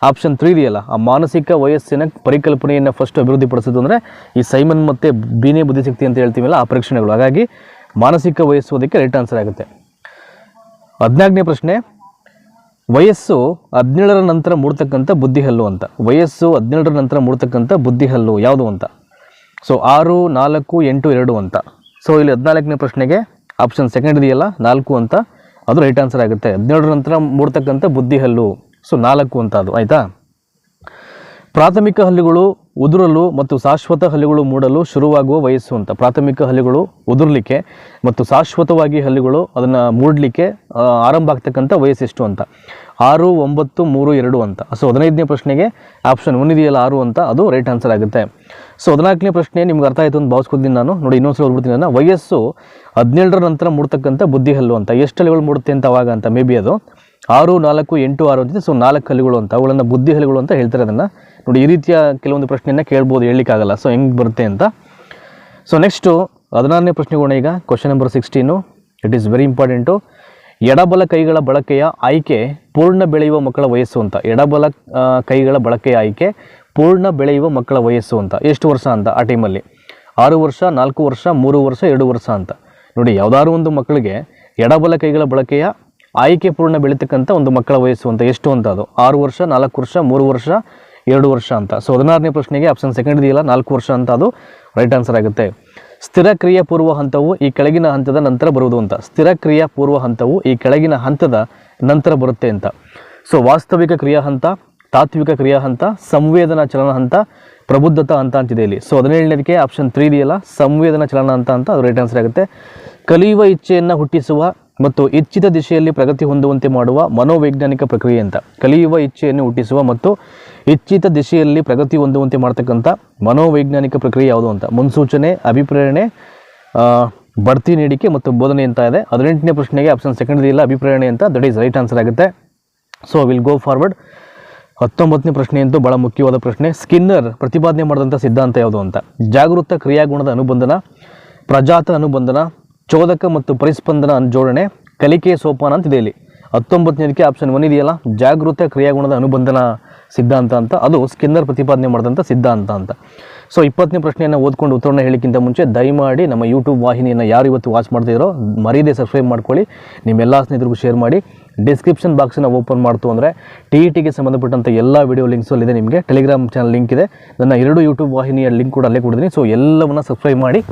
ಆಪ್ಷನ್ ತ್ರೀ ಇದೆಯಲ್ಲ, ಆ ಮಾನಸಿಕ ವಯಸ್ಸಿನ ಪರಿಕಲ್ಪನೆಯನ್ನು ಫಸ್ಟ್ ಅಭಿವೃದ್ಧಿಪಡಿಸೋದು ಅಂದರೆ ಈ ಸೈಮನ್ ಮತ್ತು ಬೀನೆ ಬುದ್ಧಿಶಕ್ತಿ ಅಂತ ಹೇಳ್ತೀವಲ್ಲ, ಆ ಪರೀಕ್ಷಣೆಗಳು. ಹಾಗಾಗಿ ಮಾನಸಿಕ ವಯಸ್ಸು ಅದಕ್ಕೆ ರೈಟ್ ಆನ್ಸರ್ ಆಗುತ್ತೆ. ಹದಿನಾಲ್ಕನೇ ಪ್ರಶ್ನೆ, ವಯಸ್ಸು ಹದಿನೇಳರ ನಂತರ ಮೂಡ್ತಕ್ಕಂಥ ಬುದ್ಧಿಹಲ್ಲು ಅಂತ. ವಯಸ್ಸು ಹದಿನೇಳರ ನಂತರ ಮೂಡ್ತಕ್ಕಂಥ ಬುದ್ಧಿಹಲ್ಲು ಯಾವುದು ಅಂತ? ಸೊ ಆರು, ನಾಲ್ಕು, ಎಂಟು, ಎರಡು ಅಂತ. ಸೊ ಇಲ್ಲಿ ಹದಿನಾಲ್ಕನೇ ಪ್ರಶ್ನೆಗೆ ಆಪ್ಷನ್ ಸೆಕೆಂಡ್ ಇದೆಯಲ್ಲ, ನಾಲ್ಕು ಅಂತ. ಅದು ರೈಟ್ ಆನ್ಸರ್ ಆಗುತ್ತೆ. ಹದಿನೇಳರ ನಂತರ ಮೂಡ್ತಕ್ಕಂಥ ಬುದ್ಧಿಹಲ್ಲು ಸೊ ನಾಲ್ಕು ಅಂತ ಅದು, ಆಯಿತಾ? ಪ್ರಾಥಮಿಕ ಹಲ್ಲುಗಳು ಉದುರಲು ಮತ್ತು ಶಾಶ್ವತ ಹಲ್ಲುಗಳು ಮೂಡಲು ಶುರುವಾಗುವ ವಯಸ್ಸು ಅಂತ. ಪ್ರಾಥಮಿಕ ಹಲ್ಲುಗಳು ಉದುರಲಿಕ್ಕೆ ಮತ್ತು ಶಾಶ್ವತವಾಗಿ ಹಲ್ಲುಗಳು ಅದನ್ನು ಮೂಡಲಿಕ್ಕೆ ಆರಂಭ ಆಗ್ತಕ್ಕಂಥ ವಯಸ್ಸೆಷ್ಟು ಅಂತ. ಆರು ಒಂಬತ್ತು ಮೂರು ಎರಡು ಅಂತ. ಸೊ ಹದಿನೈದನೇ ಪ್ರಶ್ನೆಗೆ ಆಪ್ಷನ್ ಒನ್ ಇದೆಯಲ್ಲ ಆರು ಅಂತ, ಅದು ರೈಟ್ ಆನ್ಸರ್ ಆಗುತ್ತೆ. ಸೊ ಹದಿನಾಲ್ಕನೇ ಪ್ರಶ್ನೆ ನಿಮ್ಗೆ ಅರ್ಥ ಆಯಿತು ಅಂತ ಭಾವಿಸ್ಕೊತೀನಿ ನಾನು. ನೋಡಿ, ಇನ್ನೊಂದ್ಸಲ ಓದ್ಬಿಡ್ತೀನಿ ನಾನು. ವಯಸ್ಸು ಹದಿನೇಳರ ನಂತರ ಮೂಡ್ತಕ್ಕಂಥ ಬುದ್ಧಿ ಹಲ್ಲು ಅಂತ. ಎಷ್ಟು ಹಲ್ಲುಗಳು ಮೂಡುತ್ತೆ ಅಂತ ಅವಾಗ ಅಂತ ಮೇ ಬಿ ಅದು. ಆರು, ನಾಲ್ಕು, ಎಂಟು, ಆರು ಅಂತಿದೆ. ಸೊ ನಾಲ್ಕು ಹಲ್ಲುಗಳು ಅಂತ. ಅವುಗಳನ್ನು ಬುದ್ಧಿ ಹಲ್ಲುಗಳು ಅಂತ ಹೇಳ್ತಾರೆ ಅದನ್ನು. ನೋಡಿ, ಈ ರೀತಿಯ ಕೆಲವೊಂದು ಪ್ರಶ್ನೆಯನ್ನು ಕೇಳ್ಬೋದು, ಹೇಳಲಿಕ್ಕಾಗಲ್ಲ. ಸೊ ಹೆಂಗೆ ಬರುತ್ತೆ ಅಂತ. ಸೊ ನೆಕ್ಸ್ಟು ಹದಿನಾರನೇ ಪ್ರಶ್ನೆಗೋಣ ಈಗ. Question number sixteen it is very important ಎಡಬಲ ಕೈಗಳ ಬಳಕೆಯ ಆಯ್ಕೆ ಪೂರ್ಣ ಬೆಳೆಯುವ ಮಕ್ಕಳ ವಯಸ್ಸು ಅಂತ. ಎಡಬಲ ಕೈಗಳ ಬಳಕೆಯ ಆಯ್ಕೆ ಪೂರ್ಣ ಬೆಳೆಯುವ ಮಕ್ಕಳ ವಯಸ್ಸು ಅಂತ. ಎಷ್ಟು ವರ್ಷ ಅಂತ ಆ ಟೈಮಲ್ಲಿ? ಆರು ವರ್ಷ, ನಾಲ್ಕು ವರ್ಷ, ಮೂರು ವರ್ಷ, ಎರಡು ವರ್ಷ ಅಂತ. ನೋಡಿ, ಯಾವುದಾದ್ರು ಒಂದು ಮಕ್ಕಳಿಗೆ ಎಡಬಲ ಕೈಗಳ ಬಳಕೆಯ ಆಯ್ಕೆ ಪೂರ್ಣ ಬೆಳೀತಕ್ಕಂಥ ಒಂದು ಮಕ್ಕಳ ವಯಸ್ಸು ಅಂತ. ಎಷ್ಟು ಅಂತ ಅದು? ಆರು ವರ್ಷ, ನಾಲ್ಕು ವರ್ಷ, ಮೂರು ವರ್ಷ, ಎರಡು ವರ್ಷ ಅಂತ. ಸೊ, ಹದಿನಾರನೇ ಪ್ರಶ್ನೆಗೆ ಆಪ್ಷನ್ ಸೆಕೆಂಡ್ ಇದೆಯಲ್ಲ, ನಾಲ್ಕು ವರ್ಷ ಅಂತ ಅದು ರೈಟ್ ಆನ್ಸರ್ ಆಗುತ್ತೆ. ಸ್ಥಿರ ಕ್ರಿಯಾ ಪೂರ್ವ ಹಂತವು ಈ ಕೆಳಗಿನ ಹಂತದ ನಂತರ ಬರುವುದು ಅಂತ. ಸ್ಥಿರ ಕ್ರಿಯಾ ಪೂರ್ವ ಹಂತವು ಈ ಕೆಳಗಿನ ಹಂತದ ನಂತರ ಬರುತ್ತೆ ಅಂತ. ಸೊ ವಾಸ್ತವಿಕ ಕ್ರಿಯಾ ಹಂತ, ತಾತ್ವಿಕ ಕ್ರಿಯಾ ಹಂತ, ಸಂವೇದನಾ ಚಲನ ಹಂತ, ಪ್ರಬುದ್ಧತಾ ಹಂತ ಅಂತಿದೆ ಇಲ್ಲಿ. ಸೊ ಹದಿನೇಳನೇದಕ್ಕೆ ಆಪ್ಷನ್ ತ್ರೀ ಇದೆಯಲ್ಲ, ಸಂವೇದನಾ ಚಲನ ಹಂತ ಅಂತ ಅದು ರೈಟ್ ಆನ್ಸರ್ ಆಗುತ್ತೆ. ಕಲಿಯುವ ಇಚ್ಛೆಯನ್ನು ಹುಟ್ಟಿಸುವ ಮತ್ತು ಇಚ್ಛಿತ ದಿಶೆಯಲ್ಲಿ ಪ್ರಗತಿ ಹೊಂದುವಂತೆ ಮಾಡುವ ಮನೋವೈಜ್ಞಾನಿಕ ಪ್ರಕ್ರಿಯೆ ಅಂತ. ಕಲಿಯುವ ಇಚ್ಛೆಯನ್ನು ಹುಟ್ಟಿಸುವ ಮತ್ತು ಇಚ್ಛಿತ ದಿಶೆಯಲ್ಲಿ ಪ್ರಗತಿ ಹೊಂದುವಂತೆ ಮಾಡ್ತಕ್ಕಂಥ ಮನೋವೈಜ್ಞಾನಿಕ ಪ್ರಕ್ರಿಯೆ ಯಾವುದು ಅಂತ? ಮುನ್ಸೂಚನೆ, ಅಭಿಪ್ರೇರಣೆ ಬಡ್ತಿ ನೀಡಿಕೆ ಮತ್ತು ಬೋಧನೆ ಅಂತ ಇದೆ. ಹದಿನೆಂಟನೇ ಪ್ರಶ್ನೆಗೆ ಆಪ್ಷನ್ ಸೆಕೆಂಡ್ ಇಲ್ಲ, ಅಭಿಪ್ರೇರಣೆ ಅಂತ. ದಟ್ ಈಸ್ ರೈಟ್ ಆನ್ಸರ್ ಆಗುತ್ತೆ. ಸೊ ವಿಲ್ ಗೋ ಫಾರ್ವರ್ಡ್ ಹತ್ತೊಂಬತ್ತನೇ ಪ್ರಶ್ನೆ ಅಂತೂ ಭಾಳ ಮುಖ್ಯವಾದ ಪ್ರಶ್ನೆ. ಸ್ಕಿನ್ನರ್ ಪ್ರತಿಪಾದನೆ ಮಾಡಿದಂಥ ಸಿದ್ಧಾಂತ ಯಾವುದು ಅಂತ? ಜಾಗೃತ ಕ್ರಿಯಾಗುಣದ ಅನುಬಂಧನ, ಪ್ರಜಾತ ಅನುಬಂಧನ, ಚೋದಕ ಮತ್ತು ಪರಿಸ್ಪಂದನ ಜೋಡಣೆ ಕಲಿಕೆಯ ಸೋಪಾನ ಅಂತಿದೆ ಇಲ್ಲಿ. ಹತ್ತೊಂಬತ್ತನೇದಕ್ಕೆ ಆಪ್ಷನ್ ಒನ್ ಇದೆಯಲ್ಲ? ಜಾಗೃತ ಕ್ರಿಯಾಗುಣದ ಅನುಬಂಧನ. ಸಿದ್ಧಾಂತ ಅಂತ. ಅದು ಸ್ಕಿನ್ನರ್ ಪ್ರತಿಪಾದನೆ ಮಾಡಿದಂಥ ಸಿದ್ಧಾಂತ ಅಂತ. ಸೊ ಇಪ್ಪತ್ತನೇ ಪ್ರಶ್ನೆಯನ್ನು ಓದ್ಕೊಂಡು ಉತ್ತರನ ಹೇಳಿಕ್ಕಿಂತ ಮುಂಚೆ ದಯಮಾಡಿ ನಮ್ಮ ಯೂಟ್ಯೂಬ್ ವಾಹಿನಿಯನ್ನು ಯಾರು ಇವತ್ತು ವಾಚ್ ಮಾಡ್ತಿದ್ದೀರೋ ಮರೀದೇ ಸಬ್ಸ್ಕ್ರೈಬ್ ಮಾಡ್ಕೊಳ್ಳಿ. ನಿಮ್ಮೆಲ್ಲ ಸ್ನೇಹಿತರಿಗೂ ಶೇರ್ ಮಾಡಿ. ಡಿಸ್ಕ್ರಿಪ್ಷನ್ ಬಾಕ್ಸನ್ನು ಓಪನ್ ಮಾಡ್ತು ಅಂದರೆ ಟಿ ಇ ಟಿಗೆ ಸಂಬಂಧಪಟ್ಟಂಥ ಎಲ್ಲ ವಿಡಿಯೋ ಲಿಂಕ್ಸಲ್ಲಿದೆ ನಿಮಗೆ. ಟೆಲಿಗ್ರಾಮ್ ಚಾನಲ್ ಲಿಂಕ್ ಇದೆ. ನನ್ನ ಎರಡು ಯೂಟ್ಯೂಬ್ ವಾಹಿನಿಯ ಲಿಂಕ್ ಕೂಡ ಅಲ್ಲೇ ಕೊಡ್ತೀನಿ. ಸೊ ಎಲ್ಲವನ್ನು ಸಬ್ಸ್ಕ್ರೈಬ್ ಮಾಡಿ,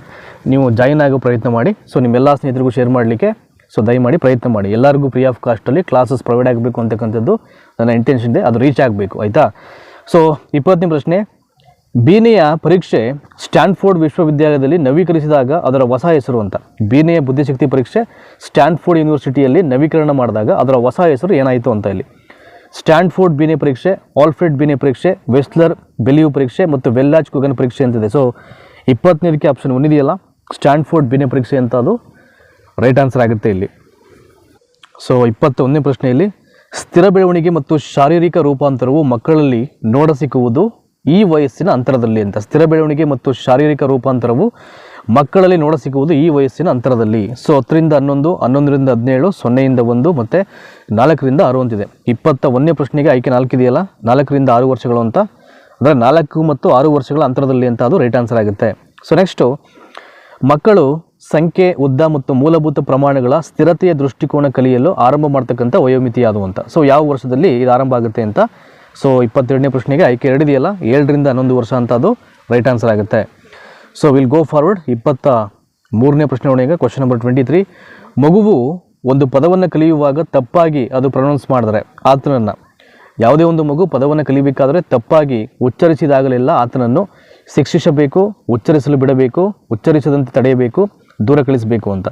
ನೀವು ಜಾಯಿನ್ ಆಗೋ ಪ್ರಯತ್ನ ಮಾಡಿ. ಸೊ ನಿಮ್ಮೆಲ್ಲ ಸ್ನೇಹಿತರಿಗೂ ಶೇರ್ ಮಾಡಲಿಕ್ಕೆ. ಸೊ ದಯಮಾಡಿ ಪ್ರಯತ್ನ ಮಾಡಿ. ಎಲ್ಲರಿಗೂ ಫ್ರೀ ಆಫ್ ಕಾಸ್ಟಲ್ಲಿ ಕ್ಲಾಸಸ್ ಪ್ರೊವೈಡ್ ಆಗಬೇಕು ಅಂತಕ್ಕಂಥದ್ದು ನನ್ನ ಇಂಟೆನ್ಷನ್ ಇದೆ, ಅದು ರೀಚ್ ಆಗಬೇಕು, ಆಯಿತಾ? ಸೊ ಇಪ್ಪತ್ತನೇ ಪ್ರಶ್ನೆ ಬೀನೆಯ ಪರೀಕ್ಷೆ ಸ್ಟ್ಯಾನ್ಫೋರ್ಡ್ ವಿಶ್ವವಿದ್ಯಾಲಯದಲ್ಲಿ ನವೀಕರಿಸಿದಾಗ ಅದರ ಹೊಸ ಹೆಸರು ಅಂತ. ಬೀನೆಯ ಬುದ್ಧಿಶಕ್ತಿ ಪರೀಕ್ಷೆ ಸ್ಟ್ಯಾನ್ಫೋರ್ಡ್ ಯೂನಿವರ್ಸಿಟಿಯಲ್ಲಿ ನವೀಕರಣ ಮಾಡಿದಾಗ ಅದರ ಹೊಸ ಹೆಸರು ಏನಾಯಿತು ಅಂತ ಇಲ್ಲಿ. ಸ್ಟ್ಯಾನ್ಫೋರ್ಡ್ ಬೀನೆ ಪರೀಕ್ಷೆ, ಆಲ್ಫ್ರೆಡ್ ಬೀನೆ ಪರೀಕ್ಷೆ, ವೆಸ್ಲರ್ ಬೆಲಿಯು ಪರೀಕ್ಷೆ ಮತ್ತು ವೆಲ್ಲಾಜ್ ಕುಗನ್ ಪರೀಕ್ಷೆ ಅಂತಿದೆ. ಸೊ ಇಪ್ಪತ್ತನೇದಕ್ಕೆ ಆಪ್ಷನ್ ಒಂದಿದೆಯಲ್ಲ? ಸ್ಟ್ಯಾನ್ಫೋರ್ಡ್ ಬೀನೆ ಪರೀಕ್ಷೆ ಅಂತ ಅದು ರೈಟ್ ಆನ್ಸರ್ ಆಗುತ್ತೆ ಇಲ್ಲಿ. ಸೊ ಇಪ್ಪತ್ತೊಂದನೇ ಪ್ರಶ್ನೆಯಲ್ಲಿ ಸ್ಥಿರ ಬೆಳವಣಿಗೆ ಮತ್ತು ಶಾರೀರಿಕ ರೂಪಾಂತರವು ಮಕ್ಕಳಲ್ಲಿ ನೋಡ ಸಿಕ್ಕುವುದು ಈ ವಯಸ್ಸಿನ ಅಂತರದಲ್ಲಿ ಅಂತ. ಸ್ಥಿರ ಬೆಳವಣಿಗೆ ಮತ್ತು ಶಾರೀರಿಕ ರೂಪಾಂತರವು ಮಕ್ಕಳಲ್ಲಿ ನೋಡ ಸಿಗುವುದು ಈ ವಯಸ್ಸಿನ ಅಂತರದಲ್ಲಿ. ಸೊ, ಹತ್ತರಿಂದ ಹನ್ನೊಂದು, ಹನ್ನೊಂದರಿಂದ ಹದಿನೇಳು, ಸೊನ್ನೆಯಿಂದ ಒಂದು ಮತ್ತು ನಾಲ್ಕರಿಂದ ಆರು ಅಂತಿದೆ. ಇಪ್ಪತ್ತ ಒಂದನೇ ಪ್ರಶ್ನೆಗೆ ಆಯ್ಕೆ ನಾಲ್ಕಿದೆಯಲ್ಲ ನಾಲ್ಕರಿಂದ ಆರು ವರ್ಷಗಳು ಅಂತ? ಅಂದರೆ ನಾಲ್ಕು ಮತ್ತು ಆರು ವರ್ಷಗಳ ಅಂತರದಲ್ಲಿ ಅಂತ ಅದು ರೈಟ್ ಆನ್ಸರ್ ಆಗುತ್ತೆ. ಸೊ, ನೆಕ್ಸ್ಟು, ಮಕ್ಕಳು ಸಂಖ್ಯೆ, ಉದ್ದ ಮತ್ತು ಮೂಲಭೂತ ಪ್ರಮಾಣಗಳ ಸ್ಥಿರತೆಯ ದೃಷ್ಟಿಕೋನ ಕಲಿಯಲು ಆರಂಭ ಮಾಡ್ತಕ್ಕಂಥ ವಯೋಮಿತಿ ಯಾವುದು ಅಂತ ಸೊ ಯಾವ ವರ್ಷದಲ್ಲಿ ಇದು ಆರಂಭ ಆಗುತ್ತೆ ಅಂತ? ಸೊ ಇಪ್ಪತ್ತೆರಡನೇ ಪ್ರಶ್ನೆಗೆ ಆಯ್ಕೆ ಎರಡಿದೆಯಲ್ಲ? ಏಳರಿಂದ ಹನ್ನೊಂದು ವರ್ಷ ಅಂತ ಅದು ರೈಟ್ ಆನ್ಸರ್ ಆಗುತ್ತೆ. ಸೊ ವಿಲ್ ಗೋ ಫಾರ್ವರ್ಡ್ ಇಪ್ಪತ್ತ ಮೂರನೇ ಪ್ರಶ್ನೆ ಒಳಗೆ ಕ್ವಶನ್ ನಂಬರ್ ಟ್ವೆಂಟಿ ತ್ರೀ ಮಗುವು ಒಂದು ಪದವನ್ನು ಕಲಿಯುವಾಗ ತಪ್ಪಾಗಿ ಅದು ಪ್ರೊನೌನ್ಸ್ ಮಾಡಿದ್ರೆ ಆತನನ್ನು. ಯಾವುದೇ ಒಂದು ಮಗು ಪದವನ್ನು ಕಲಿಬೇಕಾದರೆ ತಪ್ಪಾಗಿ ಉಚ್ಚರಿಸಿದಾಗಲೆಲ್ಲ ಆತನನ್ನು ಶಿಕ್ಷಿಸಬೇಕು, ಉಚ್ಚರಿಸಲು ಬಿಡಬೇಕು, ಉಚ್ಚರಿಸದಂತೆ ತಡೆಯಬೇಕು. ದೂರ ಕಳಿಸಬೇಕು ಅಂತ.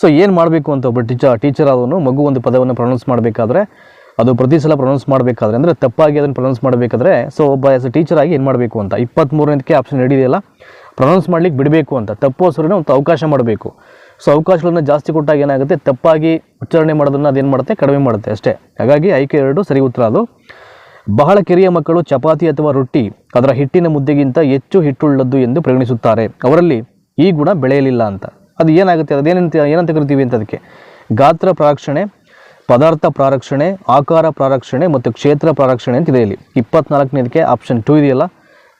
ಸೊ ಏನು ಮಾಡಬೇಕು ಅಂತ ಒಬ್ಬ ಟೀಚರ್ ಟೀಚರ್ ಆದವನು ಮಗು ಒಂದು ಪದವನ್ನು ಪ್ರೊನೌನ್ಸ್ ಮಾಡಬೇಕಾದ್ರೆ, ಅದು ಪ್ರತಿ ಸಲ ಪ್ರೊನೌನ್ಸ್ ಮಾಡಬೇಕಾದ್ರೆ, ಅಂದರೆ ತಪ್ಪಾಗಿ ಅದನ್ನು ಪ್ರೊನೌನ್ಸ್ ಮಾಡಬೇಕಾದ್ರೆ ಸೊ ಒಬ್ಬ ಆಸ್ ಅ ಟೀಚರ್ ಆಗಿ ಏನು ಮಾಡಬೇಕು ಅಂತ. ಇಪ್ಪತ್ತ್ಮೂರನೇದಕ್ಕೆ ಆಪ್ಷನ್ ಹಿಡಿದೆಯಲ್ಲ ಪ್ರೊನೌನ್ಸ್ ಮಾಡಲಿಕ್ಕೆ ಬಿಡಬೇಕು ಅಂತ. ತಪ್ಪು ಹೆಸರನ್ನ ಒಂದು ಅವಕಾಶ ಮಾಡಬೇಕು. ಸೊ ಅವಕಾಶಗಳನ್ನು ಜಾಸ್ತಿ ಕೊಟ್ಟಾಗ ಏನಾಗುತ್ತೆ? ತಪ್ಪಾಗಿ ಉಚ್ಚಾರಣೆ ಮಾಡೋದನ್ನು ಅದೇನು ಮಾಡುತ್ತೆ? ಕಡಿಮೆ ಮಾಡುತ್ತೆ ಅಷ್ಟೇ. ಹಾಗಾಗಿ ಆಯ್ಕೆ ಎರಡು, ಸರಿ ಉತ್ತರ ಅದು. ಬಹಳ ಕಿರಿಯ ಮಕ್ಕಳು ಚಪಾತಿ ಅಥವಾ ರೊಟ್ಟಿ, ಅದರ ಹಿಟ್ಟಿನ ಮುದ್ದೆಗಿಂತ ಹೆಚ್ಚು ಹಿಟ್ಟುಳ್ಳದ್ದು ಎಂದು ಪರಿಗಣಿಸುತ್ತಾರೆ. ಅವರಲ್ಲಿ ಈ ಗುಣ ಬೆಳೆಯಲಿಲ್ಲ ಅಂತ. ಅದು ಏನಾಗುತ್ತೆ, ಅದು ಏನಂತ ಏನಂತ ಕರಿತೀವಿ ಅಂತ ಅದಕ್ಕೆ? ಗಾತ್ರ ಪ್ರಾರಕ್ಷಣೆ, ಪದಾರ್ಥ ಪ್ರಾರಕ್ಷಣೆ, ಆಕಾರ ಪ್ರಾರಕ್ಷಣೆ ಮತ್ತು ಕ್ಷೇತ್ರ ಪ್ರಾರಕ್ಷಣೆ ಅಂತ ಇದೆ ಇಲ್ಲಿ. ಇಪ್ಪತ್ನಾಲ್ಕನೇದಕ್ಕೆ ಆಪ್ಷನ್ ಟೂ ಇದೆಯಲ್ಲ?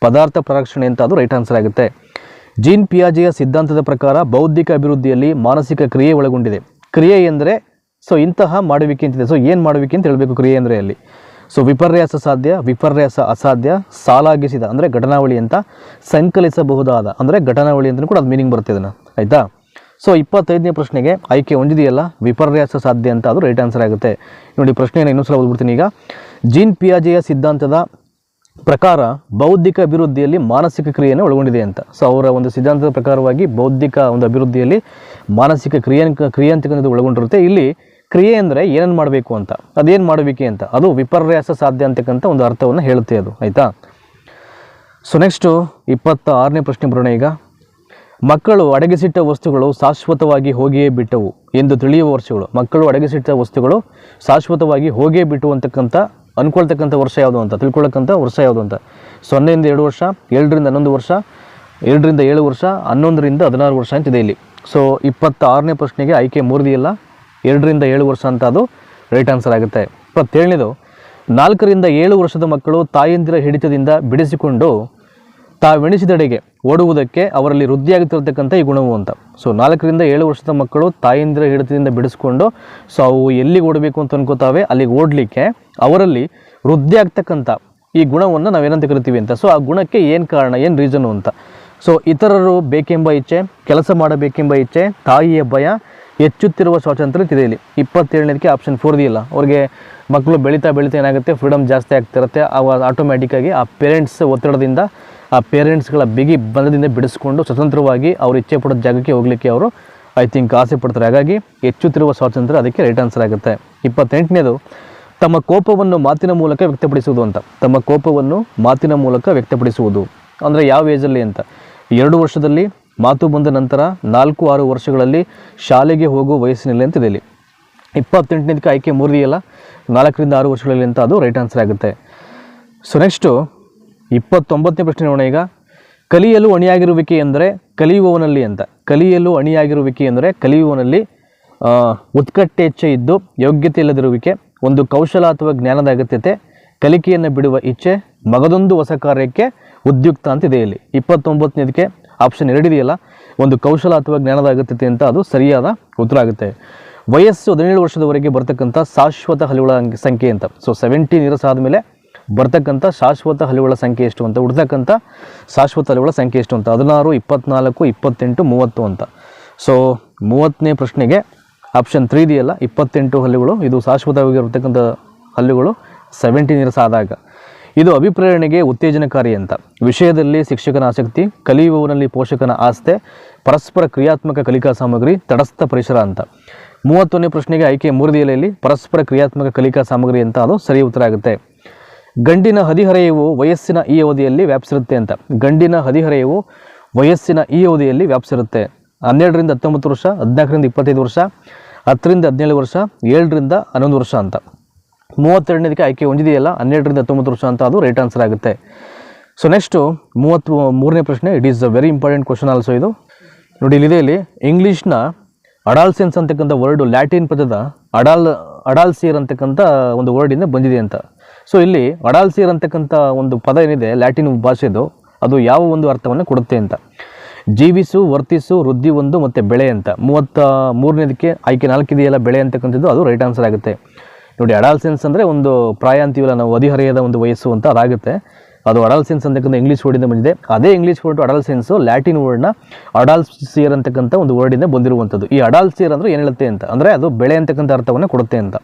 ಪದಾರ್ಥ ಪ್ರಾರಕ್ಷಣೆ ಅಂತ ಅದು ರೈಟ್ ಆನ್ಸರ್ ಆಗುತ್ತೆ. ಜೀನ್ ಪಿಯಾಜಿಯ ಸಿದ್ಧಾಂತದ ಪ್ರಕಾರ ಬೌದ್ಧಿಕ ಅಭಿವೃದ್ಧಿಯಲ್ಲಿ ಮಾನಸಿಕ ಕ್ರಿಯೆ ಒಳಗೊಂಡಿದೆ. ಕ್ರಿಯೆ ಎಂದರೆ ಸೊ ಇಂತಹ ಮಾಡುವಿಕೆ ಅಂತಿದೆ. ಸೊ ಏನು ಮಾಡುವಿಕೆ ಅಂತ ಹೇಳಬೇಕು ಕ್ರಿಯೆ ಅಂದರೆ ಅಲ್ಲಿ? ಸೊ ವಿಪರ್ಯಾಸ ಸಾಧ್ಯ, ವಿಪರ್ಯಾಸ ಅಸಾಧ್ಯ, ಸಾಲಾಗಿಸಿದ ಅಂದರೆ ಘಟನಾವಳಿ ಅಂತ ಸಂಕಲಿಸಬಹುದಾದ ಅಂದರೆ ಘಟನಾವಳಿ ಅಂತಲೂ ಕೂಡ ಅದು ಮೀನಿಂಗ್ ಬರುತ್ತೆ ಇದನ್ನು. ಆಯಿತಾ? ಸೊ ಇಪ್ಪತ್ತೈದನೇ ಪ್ರಶ್ನೆಗೆ ಆಯ್ಕೆ ಹೊಂದಿದೆಯಲ್ಲ? ವಿಪರ್ಯಾಸ ಸಾಧ್ಯ ಅಂತ ಅದು ರೈಟ್ ಆನ್ಸರ್ ಆಗುತ್ತೆ. ನೋಡಿ ಪ್ರಶ್ನೆಯನ್ನು ಇನ್ನೊಂದು ಸಲ ಓದ್ಬಿಡ್ತೀನಿ ಈಗ. ಜೀನ್ ಪಿಯಾಜೆಯ ಸಿದ್ಧಾಂತದ ಪ್ರಕಾರ ಬೌದ್ಧಿಕ ಅಭಿವೃದ್ಧಿಯಲ್ಲಿ ಮಾನಸಿಕ ಕ್ರಿಯೆಯನ್ನು ಒಳಗೊಂಡಿದೆ ಅಂತ. ಸೊ ಅವರ ಒಂದು ಸಿದ್ಧಾಂತದ ಪ್ರಕಾರವಾಗಿ ಬೌದ್ಧಿಕ ಒಂದು ಅಭಿವೃದ್ಧಿಯಲ್ಲಿ ಮಾನಸಿಕ ಕ್ರಿಯೆ ಕ್ರಿಯೆ ಅಂತಕ್ಕಂಥದ್ದು ಒಳಗೊಂಡಿರುತ್ತೆ. ಇಲ್ಲಿ ಕ್ರಿಯೆ ಅಂದರೆ ಏನೇನು ಮಾಡಬೇಕು ಅಂತ. ಅದೇನು ಮಾಡಬೇಕೆ ಅಂತ. ಅದು ವಿಪರ್ಯಾಸ ಸಾಧ್ಯ ಅಂತಕ್ಕಂಥ ಒಂದು ಅರ್ಥವನ್ನು ಹೇಳುತ್ತೆ ಅದು. ಆಯಿತಾ? ಸೊ ನೆಕ್ಸ್ಟು ಇಪ್ಪತ್ತ ಆರನೇ ಪ್ರಶ್ನೆ ಬರೋಣ ಈಗ. ಮಕ್ಕಳು ಅಡಗಿಸಿಟ್ಟ ವಸ್ತುಗಳು ಶಾಶ್ವತವಾಗಿ ಹೋಗಿಯೇ ಬಿಟ್ಟವು ಎಂದು ತಿಳಿಯುವ ವರ್ಷಗಳು. ಮಕ್ಕಳು ಅಡಗಿಸಿಟ್ಟ ವಸ್ತುಗಳು ಶಾಶ್ವತವಾಗಿ ಹೋಗಿಯೇ ಬಿಟ್ಟು ಅಂತಕ್ಕಂಥ, ಅನ್ಕೊಳ್ತಕ್ಕಂಥ ವರ್ಷ ಯಾವುದು ಅಂತ ತಿಳ್ಕೊಳ್ಳಕ್ಕಂಥ ವರ್ಷ ಯಾವುದು ಅಂತ. ಸೊನ್ನೆಯಿಂದ ಎರಡು ವರ್ಷ, ಏಳರಿಂದ ಹನ್ನೊಂದು ವರ್ಷ ಎರಡರಿಂದ ಏಳು ವರ್ಷ, ಹನ್ನೊಂದರಿಂದ ಹದಿನಾರು ವರ್ಷ ಅಂತಿದೆ ಇಲ್ಲಿ. ಸೊ ಇಪ್ಪತ್ತಾರನೇ ಪ್ರಶ್ನೆಗೆ ಆಯ್ಕೆ ಮೂರದಿಯಲ್ಲ ಎರಡರಿಂದ ಏಳು ವರ್ಷ ಅಂತ ಅದು ರೈಟ್ ಆನ್ಸರ್ ಆಗುತ್ತೆ. ಇಪ್ಪತ್ತೇಳನೇದು, ನಾಲ್ಕರಿಂದ ಏಳು ವರ್ಷದ ಮಕ್ಕಳು ತಾಯಂದಿರ ಹಿಡಿತದಿಂದ ಬಿಡಿಸಿಕೊಂಡು ತಾವೆಣಿಸಿದೆಡೆಗೆ ಓಡುವುದಕ್ಕೆ ಅವರಲ್ಲಿ ವೃದ್ಧಿಯಾಗುತ್ತಿರತಕ್ಕಂಥ ಈ ಗುಣವು ಅಂತ. ಸೊ ನಾಲ್ಕರಿಂದ ಏಳು ವರ್ಷದ ಮಕ್ಕಳು ತಾಯಿಂದ್ರ ಹಿಡಿತದಿಂದ ಬಿಡಿಸ್ಕೊಂಡು ಸೊ ಅವು ಎಲ್ಲಿಗೆ ಓಡಬೇಕು ಅಂತ ಅನ್ಕೋತಾವೆ? ಅಲ್ಲಿಗೆ ಓಡಲಿಕ್ಕೆ ಅವರಲ್ಲಿ ವೃದ್ಧಿ ಆಗ್ತಕ್ಕಂಥ ಈ ಗುಣವನ್ನು ನಾವೇನಂತ ಕರಿತೀವಿ ಅಂತ. ಸೊ ಆ ಗುಣಕ್ಕೆ ಏನು ಕಾರಣ, ಏನು ರೀಸನು ಅಂತ. ಸೊ ಇತರರು ಬೇಕೆಂಬ ಇಚ್ಛೆ, ಕೆಲಸ ಮಾಡಬೇಕೆಂಬ ಇಚ್ಛೆ, ತಾಯಿಯ ಭಯ, ಹೆಚ್ಚುತ್ತಿರುವ ಸ್ವಾತಂತ್ರ್ಯ ತಿಳಿಯಲಿ ಇಪ್ಪತ್ತೇಳನೇದಕ್ಕೆ ಆಪ್ಷನ್ ಫೋರ್ ಇಲ್ಲ. ಅವ್ರಿಗೆ ಮಕ್ಕಳು ಬೆಳೀತಾ ಬೆಳೀತಾ ಏನಾಗುತ್ತೆ? ಫ್ರೀಡಮ್ ಜಾಸ್ತಿ ಆಗ್ತಿರುತ್ತೆ. ಅವ ಆಟೋಮ್ಯಾಟಿಕ್ಕಾಗಿ ಆ ಪೇರೆಂಟ್ಸ್ ಒತ್ತಡದಿಂದ ಆ ಪೇರೆಂಟ್ಸ್ಗಳ ಬಿಗಿ ಬಂಧದಿಂದ ಬಿಡಿಸ್ಕೊಂಡು ಸ್ವತಂತ್ರವಾಗಿ ಅವರು ಇಚ್ಛೆ ಪಡೋ ಜಾಗಕ್ಕೆ ಹೋಗಲಿಕ್ಕೆ ಅವರು, ಐ ಥಿಂಕ್, ಆಸೆ ಪಡ್ತಾರೆ. ಹಾಗಾಗಿ ಹೆಚ್ಚುತ್ತಿರುವ ಸ್ವಾತಂತ್ರ್ಯ ಅದಕ್ಕೆ ರೈಟ್ ಆನ್ಸರ್ ಆಗುತ್ತೆ. ಇಪ್ಪತ್ತೆಂಟನೇದು, ತಮ್ಮ ಕೋಪವನ್ನು ಮಾತಿನ ಮೂಲಕ ವ್ಯಕ್ತಪಡಿಸುವುದು ಅಂತ. ತಮ್ಮ ಕೋಪವನ್ನು ಮಾತಿನ ಮೂಲಕ ವ್ಯಕ್ತಪಡಿಸುವುದು. ಅಂದರೆ ಯಾವ ಏಜಲ್ಲಿ ಅಂತ. ಎರಡು ವರ್ಷದಲ್ಲಿ ಮಾತು ಬಂದ ನಂತರ ನಾಲ್ಕು ಆರು ವರ್ಷಗಳಲ್ಲಿ ಶಾಲೆಗೆ ಹೋಗುವ ವಯಸ್ಸಿನಲ್ಲಿ ಅಂತಿದೆ ಇಲ್ಲಿ ಇಪ್ಪತ್ತೆಂಟನೇದಕ್ಕೆ ಆಯ್ಕೆ ಮೂರಿದೆಯಲ್ಲ, ನಾಲ್ಕರಿಂದ ಆರು ವರ್ಷಗಳಲ್ಲಿ ಅಂತ ಅದು ರೈಟ್ ಆನ್ಸರ್ ಆಗುತ್ತೆ. ಸೊ ನೆಕ್ಸ್ಟು ಇಪ್ಪತ್ತೊಂಬತ್ತನೇ ಪ್ರಶ್ನೆ ನೋಡೋಣ ಈಗ. ಕಲಿಯಲು ಅಣಿಯಾಗಿರುವಿಕೆ ಎಂದರೆ ಕಲಿಯುವವನಲ್ಲಿ ಅಂತ. ಕಲಿಯಲು ಅಣಿಯಾಗಿರುವಿಕೆ ಎಂದರೆ ಕಲಿಯುವವನಲ್ಲಿ ಉತ್ಕಟ್ಟೆಚ್ಚೆ ಉತ್ಕಟ್ಟೆ ಇದ್ದು ಯೋಗ್ಯತೆ ಇಲ್ಲದಿರುವಿಕೆ, ಒಂದು ಕೌಶಲ ಅಥವಾ ಜ್ಞಾನದ ಅಗತ್ಯತೆ, ಕಲಿಕೆಯನ್ನು ಬಿಡುವ ಇಚ್ಛೆ, ಮಗದೊಂದು ಹೊಸ ಕಾರ್ಯಕ್ಕೆ ಉದ್ಯುಕ್ತ ಅಂತ ಇದೆ ಇಲ್ಲಿ. ಇಪ್ಪತ್ತೊಂಬತ್ತನೇದಕ್ಕೆ ಆಪ್ಷನ್ ಎರಡಿದೆಯಲ್ಲ ಒಂದು ಕೌಶಲ ಅಥವಾ ಜ್ಞಾನದ ಅಗತ್ಯತೆ ಅಂತ ಅದು ಸರಿಯಾದ ಉತ್ತರ ಆಗುತ್ತೆ. ವಯಸ್ಸು ಹದಿನೇಳು ವರ್ಷದವರೆಗೆ ಬರ್ತಕ್ಕಂಥ ಶಾಶ್ವತ ಹಲಿಗಳ ಸಂಖ್ಯೆ ಅಂತ. ಸೊ ಸೆವೆಂಟೀನ್ ಇಯರ್ಸ್ ಆದಮೇಲೆ ಬರ್ತಕ್ಕಂಥ ಶಾಶ್ವತ ಹಲಿಗಳ ಸಂಖ್ಯೆ ಎಷ್ಟು ಅಂತ ಹುಡ್ತಕ್ಕಂಥ ಶಾಶ್ವತ ಹಲಿಗಳ ಸಂಖ್ಯೆ ಎಷ್ಟು ಅಂತ, ಹದಿನಾರು, ಇಪ್ಪತ್ನಾಲ್ಕು, ಇಪ್ಪತ್ತೆಂಟು, ಮೂವತ್ತು ಅಂತ. ಸೊ ಮೂವತ್ತನೇ ಪ್ರಶ್ನೆಗೆ ಆಪ್ಷನ್ ತ್ರೀ ಇದೆಯಲ್ಲ, ಇಪ್ಪತ್ತೆಂಟು ಹಲ್ಲುಗಳು ಇದು ಶಾಶ್ವತವಾಗಿ ಇರತಕ್ಕಂಥ ಹಲ್ಲುಗಳು ಸೆವೆಂಟೀನ್ ಇಯರ್ಸ್ ಆದಾಗ. ಇದು ಅಭಿಪ್ರೇರಣೆಗೆ ಉತ್ತೇಜನಕಾರಿ ಅಂತ. ವಿಷಯದಲ್ಲಿ ಶಿಕ್ಷಕನ ಆಸಕ್ತಿ, ಕಲಿಯುವವರಲ್ಲಿ ಪೋಷಕನ ಆಸ್ತೆ ಪರಸ್ಪರ ಕ್ರಿಯಾತ್ಮಕ ಕಲಿಕಾ ಸಾಮಗ್ರಿ ತಡಸ್ಥ ಪರಿಸರ ಅಂತ. ಮೂವತ್ತೊಂದನೇ ಪ್ರಶ್ನೆಗೆ ಆಯ್ಕೆ ಮೂರದಿಯಲ್ಲಿ ಪರಸ್ಪರ ಕ್ರಿಯಾತ್ಮಕ ಕಲಿಕಾ ಸಾಮಗ್ರಿ ಅಂತ ಅದು ಸರಿ ಉತ್ತರ ಆಗುತ್ತೆ. ಗಂಡಿನ ಹದಿಹರೆಯವು ವಯಸ್ಸಿನ ಈ ಅವಧಿಯಲ್ಲಿ ವ್ಯಾಪಿಸಿರುತ್ತೆ ಅಂತ. ಗಂಡಿನ ಹದಿಹರೆಯವು ವಯಸ್ಸಿನ ಈ ಅವಧಿಯಲ್ಲಿ ವ್ಯಾಪಿಸಿರುತ್ತೆ. ಹನ್ನೆರಡರಿಂದ ಹತ್ತೊಂಬತ್ತು ವರ್ಷ, ಹದಿನಾಲ್ಕರಿಂದ ಇಪ್ಪತ್ತೈದು ವರ್ಷ, ಹತ್ತರಿಂದ ಹದಿನೇಳು ವರ್ಷ, ಏಳರಿಂದ ಹನ್ನೊಂದು ವರ್ಷ ಅಂತ. ಮೂವತ್ತೆರಡನೇದಕ್ಕೆ ಆಯ್ಕೆ ಹೊಂದಿದೆಯಲ್ಲ, ಹನ್ನೆರಡರಿಂದ ಹತ್ತೊಂಬತ್ತು ವರ್ಷ ಅಂತ ಅದು ರೈಟ್ ಆನ್ಸರ್ ಆಗುತ್ತೆ. ಸೊ ನೆಕ್ಸ್ಟು ಮೂವತ್ತು ಮೂರನೇ ಪ್ರಶ್ನೆ it is a very important question also ಇದು. ನೋಡಿ ಇಲ್ಲಿದೆ ಇಲ್ಲಿ ಇಂಗ್ಲೀಷ್ನ ಅಡಾಲ್ಸೆನ್ಸ್ ಅಂತಕ್ಕಂಥ ವರ್ಡು ಲ್ಯಾಟಿನ್ ಪದದ ಅಡಾಲ್ ಅಡಾಲ್ಸಿಯರ್ ಅಂತಕ್ಕಂಥ ಒಂದು ವರ್ಡಿಂದ ಬಂದಿದೆ ಅಂತ. ಸೊ ಇಲ್ಲಿ ಅಡಾಲ್ಸಿಯರ್ ಅಂತಕ್ಕಂಥ ಒಂದು ಪದ ಏನಿದೆ, ಲ್ಯಾಟಿನ್ ಭಾಷೆದು ಅದು ಯಾವ ಒಂದು ಅರ್ಥವನ್ನು ಕೊಡುತ್ತೆ ಅಂತ. ಜೀವಿಸು, ವರ್ತಿಸು, ವೃದ್ಧಿ ಒಂದು ಮತ್ತು ಬೆಳೆ ಅಂತ. ಮೂವತ್ತ, ಮೂರನೇದಕ್ಕೆ ಆಯ್ಕೆ ನಾಲ್ಕಿದೆಯಲ್ಲ, ಬೆಳೆ ಅಂತಕ್ಕಂಥದ್ದು, ಅದು ರೈಟ್ ಆನ್ಸರ್ ಆಗುತ್ತೆ. ನೋಡಿ, ಅಡಾಲ್ಸೆನ್ಸ್ ಅಂದರೆ ಒಂದು ಪ್ರಾಯ ಅಂತೀವಲ್ಲ ನಾವು ಅಧಿಹರೆಯದ ಒಂದು ವಯಸ್ಸು ಅಂತ ಅದಾಗುತ್ತೆ. ಅದು ಅಡಾಲ್ಸೆನ್ಸ್ ಅಂತಕ್ಕಂಥ ಇಂಗ್ಲೀಷ್ ವರ್ಡಿಂದ ಬಂದಿದೆ. ಅದೇ ಇಂಗ್ಲೀಷ್ ವರ್ಡ್, ಅಡಾಲ್ಸೆನ್ಸು, ಲ್ಯಾಟಿನ್ ವರ್ಡ್ನ ಅಡಾಲ್ಸಿಯರ್ ಅಂತಕ್ಕಂಥ ಒಂದು ವರ್ಡಿಂದ ಬಂದಿರುವಂಥದ್ದು. ಈ ಅಡಾಲ್ಸಿಯರ್ ಅಂದರೆ ಏನು ಹೇಳುತ್ತೆ ಅಂತ, ಅಂದರೆ ಅದು ಬೆಳೆ ಅಂತಕ್ಕಂಥ ಅರ್ಥವನ್ನು ಕೊಡುತ್ತೆ ಅಂತ.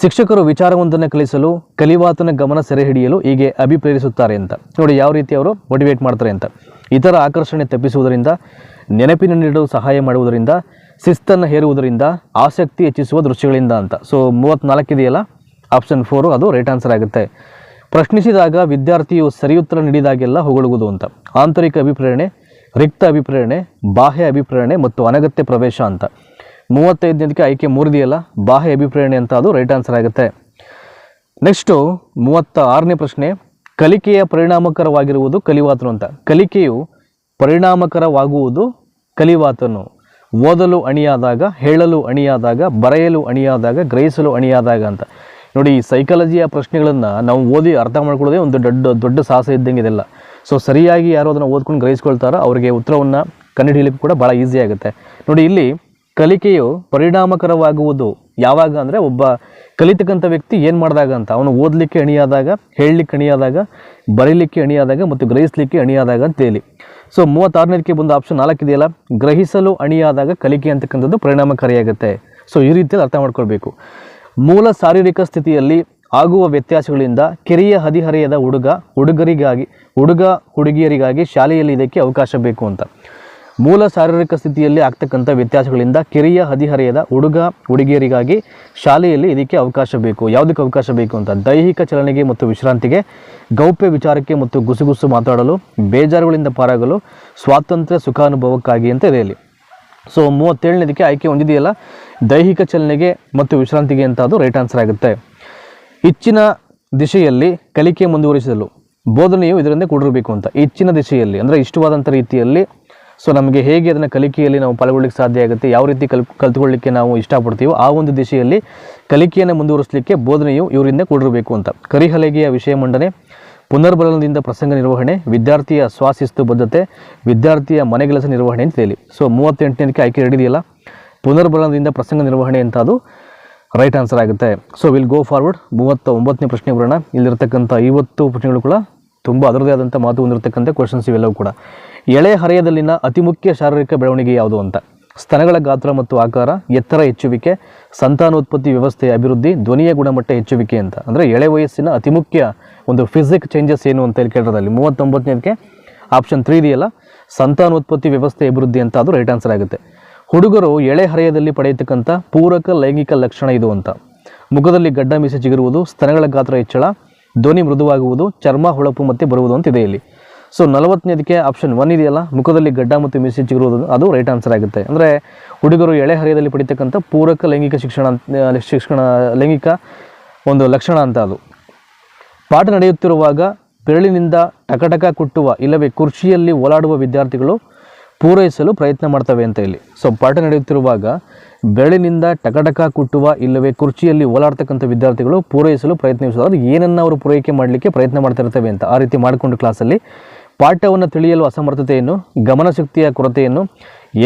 ಶಿಕ್ಷಕರು ವಿಚಾರವೊಂದನ್ನು ಕಲಿಸಲು ಕಲಿವಾತನ ಗಮನ ಸೆರೆ ಹಿಡಿಯಲು ಹೀಗೆ ಅಭಿಪ್ರೇರಿಸುತ್ತಾರೆ ಅಂತ. ನೋಡಿ ಯಾವ ರೀತಿ ಅವರು ಮೋಟಿವೇಟ್ ಮಾಡ್ತಾರೆ ಅಂತ. ಇತರ ಆಕರ್ಷಣೆ ತಪ್ಪಿಸುವುದರಿಂದ, ನೆನಪಿನ ನೀಡಲು ಸಹಾಯ ಮಾಡುವುದರಿಂದ, ಶಿಸ್ತನ್ನು ಹೇರುವುದರಿಂದ, ಆಸಕ್ತಿ ಹೆಚ್ಚಿಸುವ ದೃಶ್ಯಗಳಿಂದ ಅಂತ. ಸೊ ಮೂವತ್ತ್ನಾಲ್ಕಿದೆಯಲ್ಲ ಆಪ್ಷನ್ ಫೋರು ಅದು ರೈಟ್ ಆನ್ಸರ್ ಆಗುತ್ತೆ. ಪ್ರಶ್ನಿಸಿದಾಗ ವಿದ್ಯಾರ್ಥಿಯು ಸರಿಯುತ್ತರ ನೀಡಿದಾಗೆಲ್ಲ ಹೊಗಳುವುದು ಅಂತ. ಆಂತರಿಕ ಅಭಿಪ್ರೇರಣೆ, ರಿಕ್ತ ಅಭಿಪ್ರೇರಣೆ, ಬಾಹ್ಯ ಅಭಿಪ್ರೇರಣೆ ಮತ್ತು ಅನಗತ್ಯ ಪ್ರವೇಶ ಅಂತ. ಮೂವತ್ತೈದನೇದಕ್ಕೆ ಆಯ್ಕೆ ಮೂರಿದೆಯಲ್ಲ? ಬಾಹ್ಯ ಅಭಿಪ್ರೇರಣೆ ಅಂತ ಅದು ರೈಟ್ ಆನ್ಸರ್ ಆಗುತ್ತೆ. ನೆಕ್ಸ್ಟು ಮೂವತ್ತ ಆರನೇ ಪ್ರಶ್ನೆ, ಕಲಿಕೆಯ ಪರಿಣಾಮಕರವಾಗಿರುವುದು ಕಲಿವಾತನು ಅಂತ. ಕಲಿಕೆಯು ಪರಿಣಾಮಕರವಾಗುವುದು ಕಲಿವಾತನು. ಓದಲು ಅಣಿಯಾದಾಗ, ಹೇಳಲು ಅಣಿಯಾದಾಗ, ಬರೆಯಲು ಅಣಿಯಾದಾಗ, ಗ್ರಹಿಸಲು ಅಣಿಯಾದಾಗ ಅಂತ. ನೋಡಿ, ಈ ಸೈಕಾಲಜಿಯ ಪ್ರಶ್ನೆಗಳನ್ನು ನಾವು ಓದಿ ಅರ್ಥ ಮಾಡ್ಕೊಳ್ಳೋದೇ ಒಂದು ದೊಡ್ಡ ದೊಡ್ಡ ಸಾಹಸ ಇದ್ದಂಗೆ ಇದೆಲ್ಲ. ಸೊ ಸರಿಯಾಗಿ ಯಾರು ಅದನ್ನು ಓದ್ಕೊಂಡು ಗ್ರಹಿಸ್ಕೊಳ್ತಾರೋ ಅವರಿಗೆ ಉತ್ತರವನ್ನು ಕಂಡುಹಿಡಿಯಲಿಕ್ಕೆ ಕೂಡ ಭಾಳ ಈಸಿ ಆಗುತ್ತೆ. ನೋಡಿ, ಇಲ್ಲಿ ಕಲಿಕೆಯು ಪರಿಣಾಮಕರವಾಗುವುದು ಯಾವಾಗ ಅಂದರೆ ಒಬ್ಬ ಕಲಿತಕ್ಕಂಥ ವ್ಯಕ್ತಿ ಏನು ಮಾಡಿದಾಗ ಅಂತ, ಅವನು ಓದಲಿಕ್ಕೆ ಅಣಿಯಾದಾಗ, ಹೇಳಲಿಕ್ಕೆ ಅಣಿಯಾದಾಗ, ಬರೀಲಿಕ್ಕೆ ಅಣಿಯಾದಾಗ ಮತ್ತು ಗ್ರಹಿಸಲಿಕ್ಕೆ ಅಣಿಯಾದಾಗ ಅಂತ ಹೇಳಿ. ಸೊ ಮೂವತ್ತಾರನೇದಕ್ಕೆ ಬಂದು ಆಪ್ಷನ್ ನಾಲ್ಕಿದೆಯಲ್ಲ? ಗ್ರಹಿಸಲು ಅಣಿಯಾದಾಗ ಕಲಿಕೆ ಅಂತಕ್ಕಂಥದ್ದು ಪರಿಣಾಮಕಾರಿಯಾಗುತ್ತೆ. ಸೊ ಈ ರೀತಿಯಲ್ಲಿ ಅರ್ಥ ಮಾಡ್ಕೊಳ್ಬೇಕು. ಮೂಲ ಶಾರೀರಿಕ ಸ್ಥಿತಿಯಲ್ಲಿ ಆಗುವ ವ್ಯತ್ಯಾಸಗಳಿಂದ ಕಿರಿಯ ಹದಿಹರೆಯದ ಹುಡುಗ, ಹುಡುಗರಿಗಾಗಿ, ಹುಡುಗ ಹುಡುಗಿಯರಿಗಾಗಿ ಶಾಲೆಯಲ್ಲಿ ಇದಕ್ಕೆ ಅವಕಾಶ ಬೇಕು ಅಂತ. ಮೂಲ ಶಾರೀರಿಕ ಸ್ಥಿತಿಯಲ್ಲಿ ಆಗ್ತಕ್ಕಂಥ ವ್ಯತ್ಯಾಸಗಳಿಂದ ಕಿರಿಯ ಹದಿಹರೆಯದ ಹುಡುಗ ಹುಡುಗಿಯರಿಗಾಗಿ ಶಾಲೆಯಲ್ಲಿ ಇದಕ್ಕೆ ಅವಕಾಶ ಬೇಕು. ಯಾವುದಕ್ಕೆ ಅವಕಾಶ ಬೇಕು ಅಂತ? ದೈಹಿಕ ಚಲನೆಗೆ ಮತ್ತು ವಿಶ್ರಾಂತಿಗೆ, ಗೌಪ್ಯ ವಿಚಾರಕ್ಕೆ ಮತ್ತು ಗುಸುಗುಸು ಮಾತಾಡಲು, ಬೇಜಾರುಗಳಿಂದ ಪಾರಾಗಲು, ಸ್ವಾತಂತ್ರ್ಯ ಸುಖಾನುಭವಕ್ಕಾಗಿ ಅಂತ ಇದೆ ಇಲ್ಲಿ. ಸೊ ಮೂವತ್ತೇಳನೇದಕ್ಕೆ ಆಯ್ಕೆ ಹೊಂದಿದೆಯಲ್ಲ? ದೈಹಿಕ ಚಲನೆಗೆ ಮತ್ತು ವಿಶ್ರಾಂತಿಗೆ ಅಂತ ಅದು ರೈಟ್ ಆನ್ಸರ್ ಆಗುತ್ತೆ. ಹೆಚ್ಚಿನ ದಿಶೆಯಲ್ಲಿ ಕಲಿಕೆ ಮುಂದುವರಿಸಲು ಬೋಧನೆಯು ಇದರಿಂದ ಕೂಡಿರಬೇಕು ಅಂತ. ಹೆಚ್ಚಿನ ದಿಶೆಯಲ್ಲಿ, ಅಂದರೆ ಇಷ್ಟವಾದಂಥ ರೀತಿಯಲ್ಲಿ ಸೊ ನಮಗೆ ಹೇಗೆ ಅದನ್ನು ಕಲಿಕೆಯಲ್ಲಿ ನಾವು ಪಾಲ್ಗೊಳ್ಳಿಕ್ಕೆ ಸಾಧ್ಯ ಆಗುತ್ತೆ, ಯಾವ ರೀತಿ ಕಲ್, ಕಲ್ತ್ಕೊಳ್ಳಿಕ್ಕೆ ನಾವು ಇಷ್ಟಪಡ್ತೀವೋ ಆ ಒಂದು ದಿಶೆಯಲ್ಲಿ ಕಲಿಕೆಯನ್ನು ಮುಂದುವರಿಸಲಿಕ್ಕೆ ಬೋಧನೆಯು ಇವರಿಂದ ಕೂಡಿರಬೇಕು ಅಂತ. ಕರಿಹಲಗೆಯ ವಿಷಯ ಮಂಡನೆ, ಪುನರ್ಬಲನದಿಂದ ಪ್ರಸಂಗ ನಿರ್ವಹಣೆ, ವಿದ್ಯಾರ್ಥಿಯ ಸ್ವಾಸಿಸ್ತು ಬದ್ಧತೆ, ವಿದ್ಯಾರ್ಥಿಯ ಮನೆಗೆಲಸ ನಿರ್ವಹಣೆ ಅಂತ ಹೇಳಿ. ಸೊ ಮೂವತ್ತೆಂಟನೇದಕ್ಕೆ ಆಯ್ಕೆ ಹಿಡಿದಿಲ್ಲ ಪುನರ್ಬಲನದಿಂದ ಪ್ರಸಂಗ ನಿರ್ವಹಣೆ ಅಂತ ಅದು ರೈಟ್ ಆನ್ಸರ್ ಆಗುತ್ತೆ. ಸೊ ವಿಲ್ ಗೋ ಫಾರ್ವರ್ಡ್ ಮೂವತ್ತ ಒಂಬತ್ತನೇ ಪ್ರಶ್ನೆ ಬರೋಣ. ಇಲ್ಲಿರ್ತಕ್ಕಂಥ ಐವತ್ತು ಪ್ರಶ್ನೆಗಳು ಕೂಡ ತುಂಬ ಅದರದೇ ಆದಂಥ ಮಾತು ಹೊಂದಿರತಕ್ಕಂಥ ಕ್ವಶನ್ಸ್ ಇವೆಲ್ಲವೂ ಕೂಡ. ಎಳೆ ಹರೆಯದಲ್ಲಿನ ಅತಿ ಮುಖ್ಯ ಶಾರೀರಿಕ ಬೆಳವಣಿಗೆ ಯಾವುದು ಅಂತ? ಸ್ತನಗಳ ಗಾತ್ರ ಮತ್ತು ಆಕಾರ, ಎತ್ತರ ಹೆಚ್ಚುವಿಕೆ, ಸಂತಾನೋತ್ಪತ್ತಿ ವ್ಯವಸ್ಥೆಯ ಅಭಿವೃದ್ಧಿ, ಧ್ವನಿಯ ಗುಣಮಟ್ಟ ಹೆಚ್ಚುವಿಕೆ ಅಂತ. ಅಂದರೆ ಎಳೆ ವಯಸ್ಸಿನ ಅತಿ ಮುಖ್ಯ ಒಂದು ಫಿಸಿಕ್ ಚೇಂಜಸ್ ಏನು ಅಂತ ಹೇಳಿ ಕೇಳಿರೋದಲ್ಲಿ. ಮೂವತ್ತೊಂಬತ್ತನೇದಕ್ಕೆ ಆಪ್ಷನ್ ತ್ರೀ ಇದೆಯಲ್ಲ? ಸಂತಾನೋತ್ಪತ್ತಿ ವ್ಯವಸ್ಥೆ ಅಭಿವೃದ್ಧಿ ಅಂತ ಅದು ರೈಟ್ ಆನ್ಸರ್ ಆಗುತ್ತೆ. ಹುಡುಗರು ಎಳೆ ಹರೆಯದಲ್ಲಿ ಪಡೆಯತಕ್ಕಂಥ ಪೂರಕ ಲೈಂಗಿಕ ಲಕ್ಷಣ ಇದು ಅಂತ. ಮುಖದಲ್ಲಿ ಗಡ್ಡ ಮೀಸೆ ಚಿಗುರುವುದು, ಸ್ತನಗಳ ಗಾತ್ರ ಹೆಚ್ಚಳ, ಧ್ವನಿ ಮೃದುವಾಗುವುದು, ಚರ್ಮ ಹೊಳಪು ಮತ್ತೆ ಬರುವುದು ಅಂತ ಇದೆ ಇಲ್ಲಿ. ಸೊ ನಲವತ್ತನೇದಕ್ಕೆ ಆಪ್ಷನ್ ಒನ್ ಇದೆಯಲ್ಲ? ಮುಖದಲ್ಲಿ ಗಡ್ಡ ಮತ್ತು ಮೀಸೆ ಚಿಗುರುವುದು ಅದು ರೈಟ್ ಆನ್ಸರ್ ಆಗುತ್ತೆ. ಅಂದರೆ ಹುಡುಗರು ಎಳೆ ಹರಿಯದಲ್ಲಿ ಪಡಿತಕ್ಕಂಥ ಪೂರಕ ಲೈಂಗಿಕ ಶಿಕ್ಷಣ ಶಿಕ್ಷಣ, ಲೈಂಗಿಕ ಒಂದು ಲಕ್ಷಣ ಅಂತ ಅದು. ಪಾಠ ನಡೆಯುತ್ತಿರುವಾಗ ಬೆರಳಿನಿಂದ ಟಕಟಕ ಕುಟ್ಟುವ ಇಲ್ಲವೇ ಕುರ್ಚಿಯಲ್ಲಿ ಓಲಾಡುವ ವಿದ್ಯಾರ್ಥಿಗಳು ಪೂರೈಸಲು ಪ್ರಯತ್ನ ಮಾಡ್ತವೆ ಅಂತ ಇಲ್ಲಿ. ಸೊ ಪಾಠ ನಡೆಯುತ್ತಿರುವಾಗ ಬೆರಳಿನಿಂದ ಟಕಟಕ ಕುಟ್ಟುವ ಇಲ್ಲವೇ ಕುರ್ಚಿಯಲ್ಲಿ ಓಲಾಡ್ತಕ್ಕಂಥ ವಿದ್ಯಾರ್ಥಿಗಳು ಪೂರೈಸಲು ಪ್ರಯತ್ನಿಸುವ ಅದು ಏನನ್ನು ಅವರು ಪೂರೈಕೆ ಮಾಡಲಿಕ್ಕೆ ಪ್ರಯತ್ನ ಮಾಡ್ತಿರ್ತವೆ ಅಂತ ಆ ರೀತಿ ಮಾಡಿಕೊಂಡು ಕ್ಲಾಸಲ್ಲಿ ಪಾಠವನ್ನು ತಿಳಿಯಲು ಅಸಮರ್ಥತೆಯನ್ನು, ಗಮನಶಕ್ತಿಯ ಕೊರತೆಯನ್ನು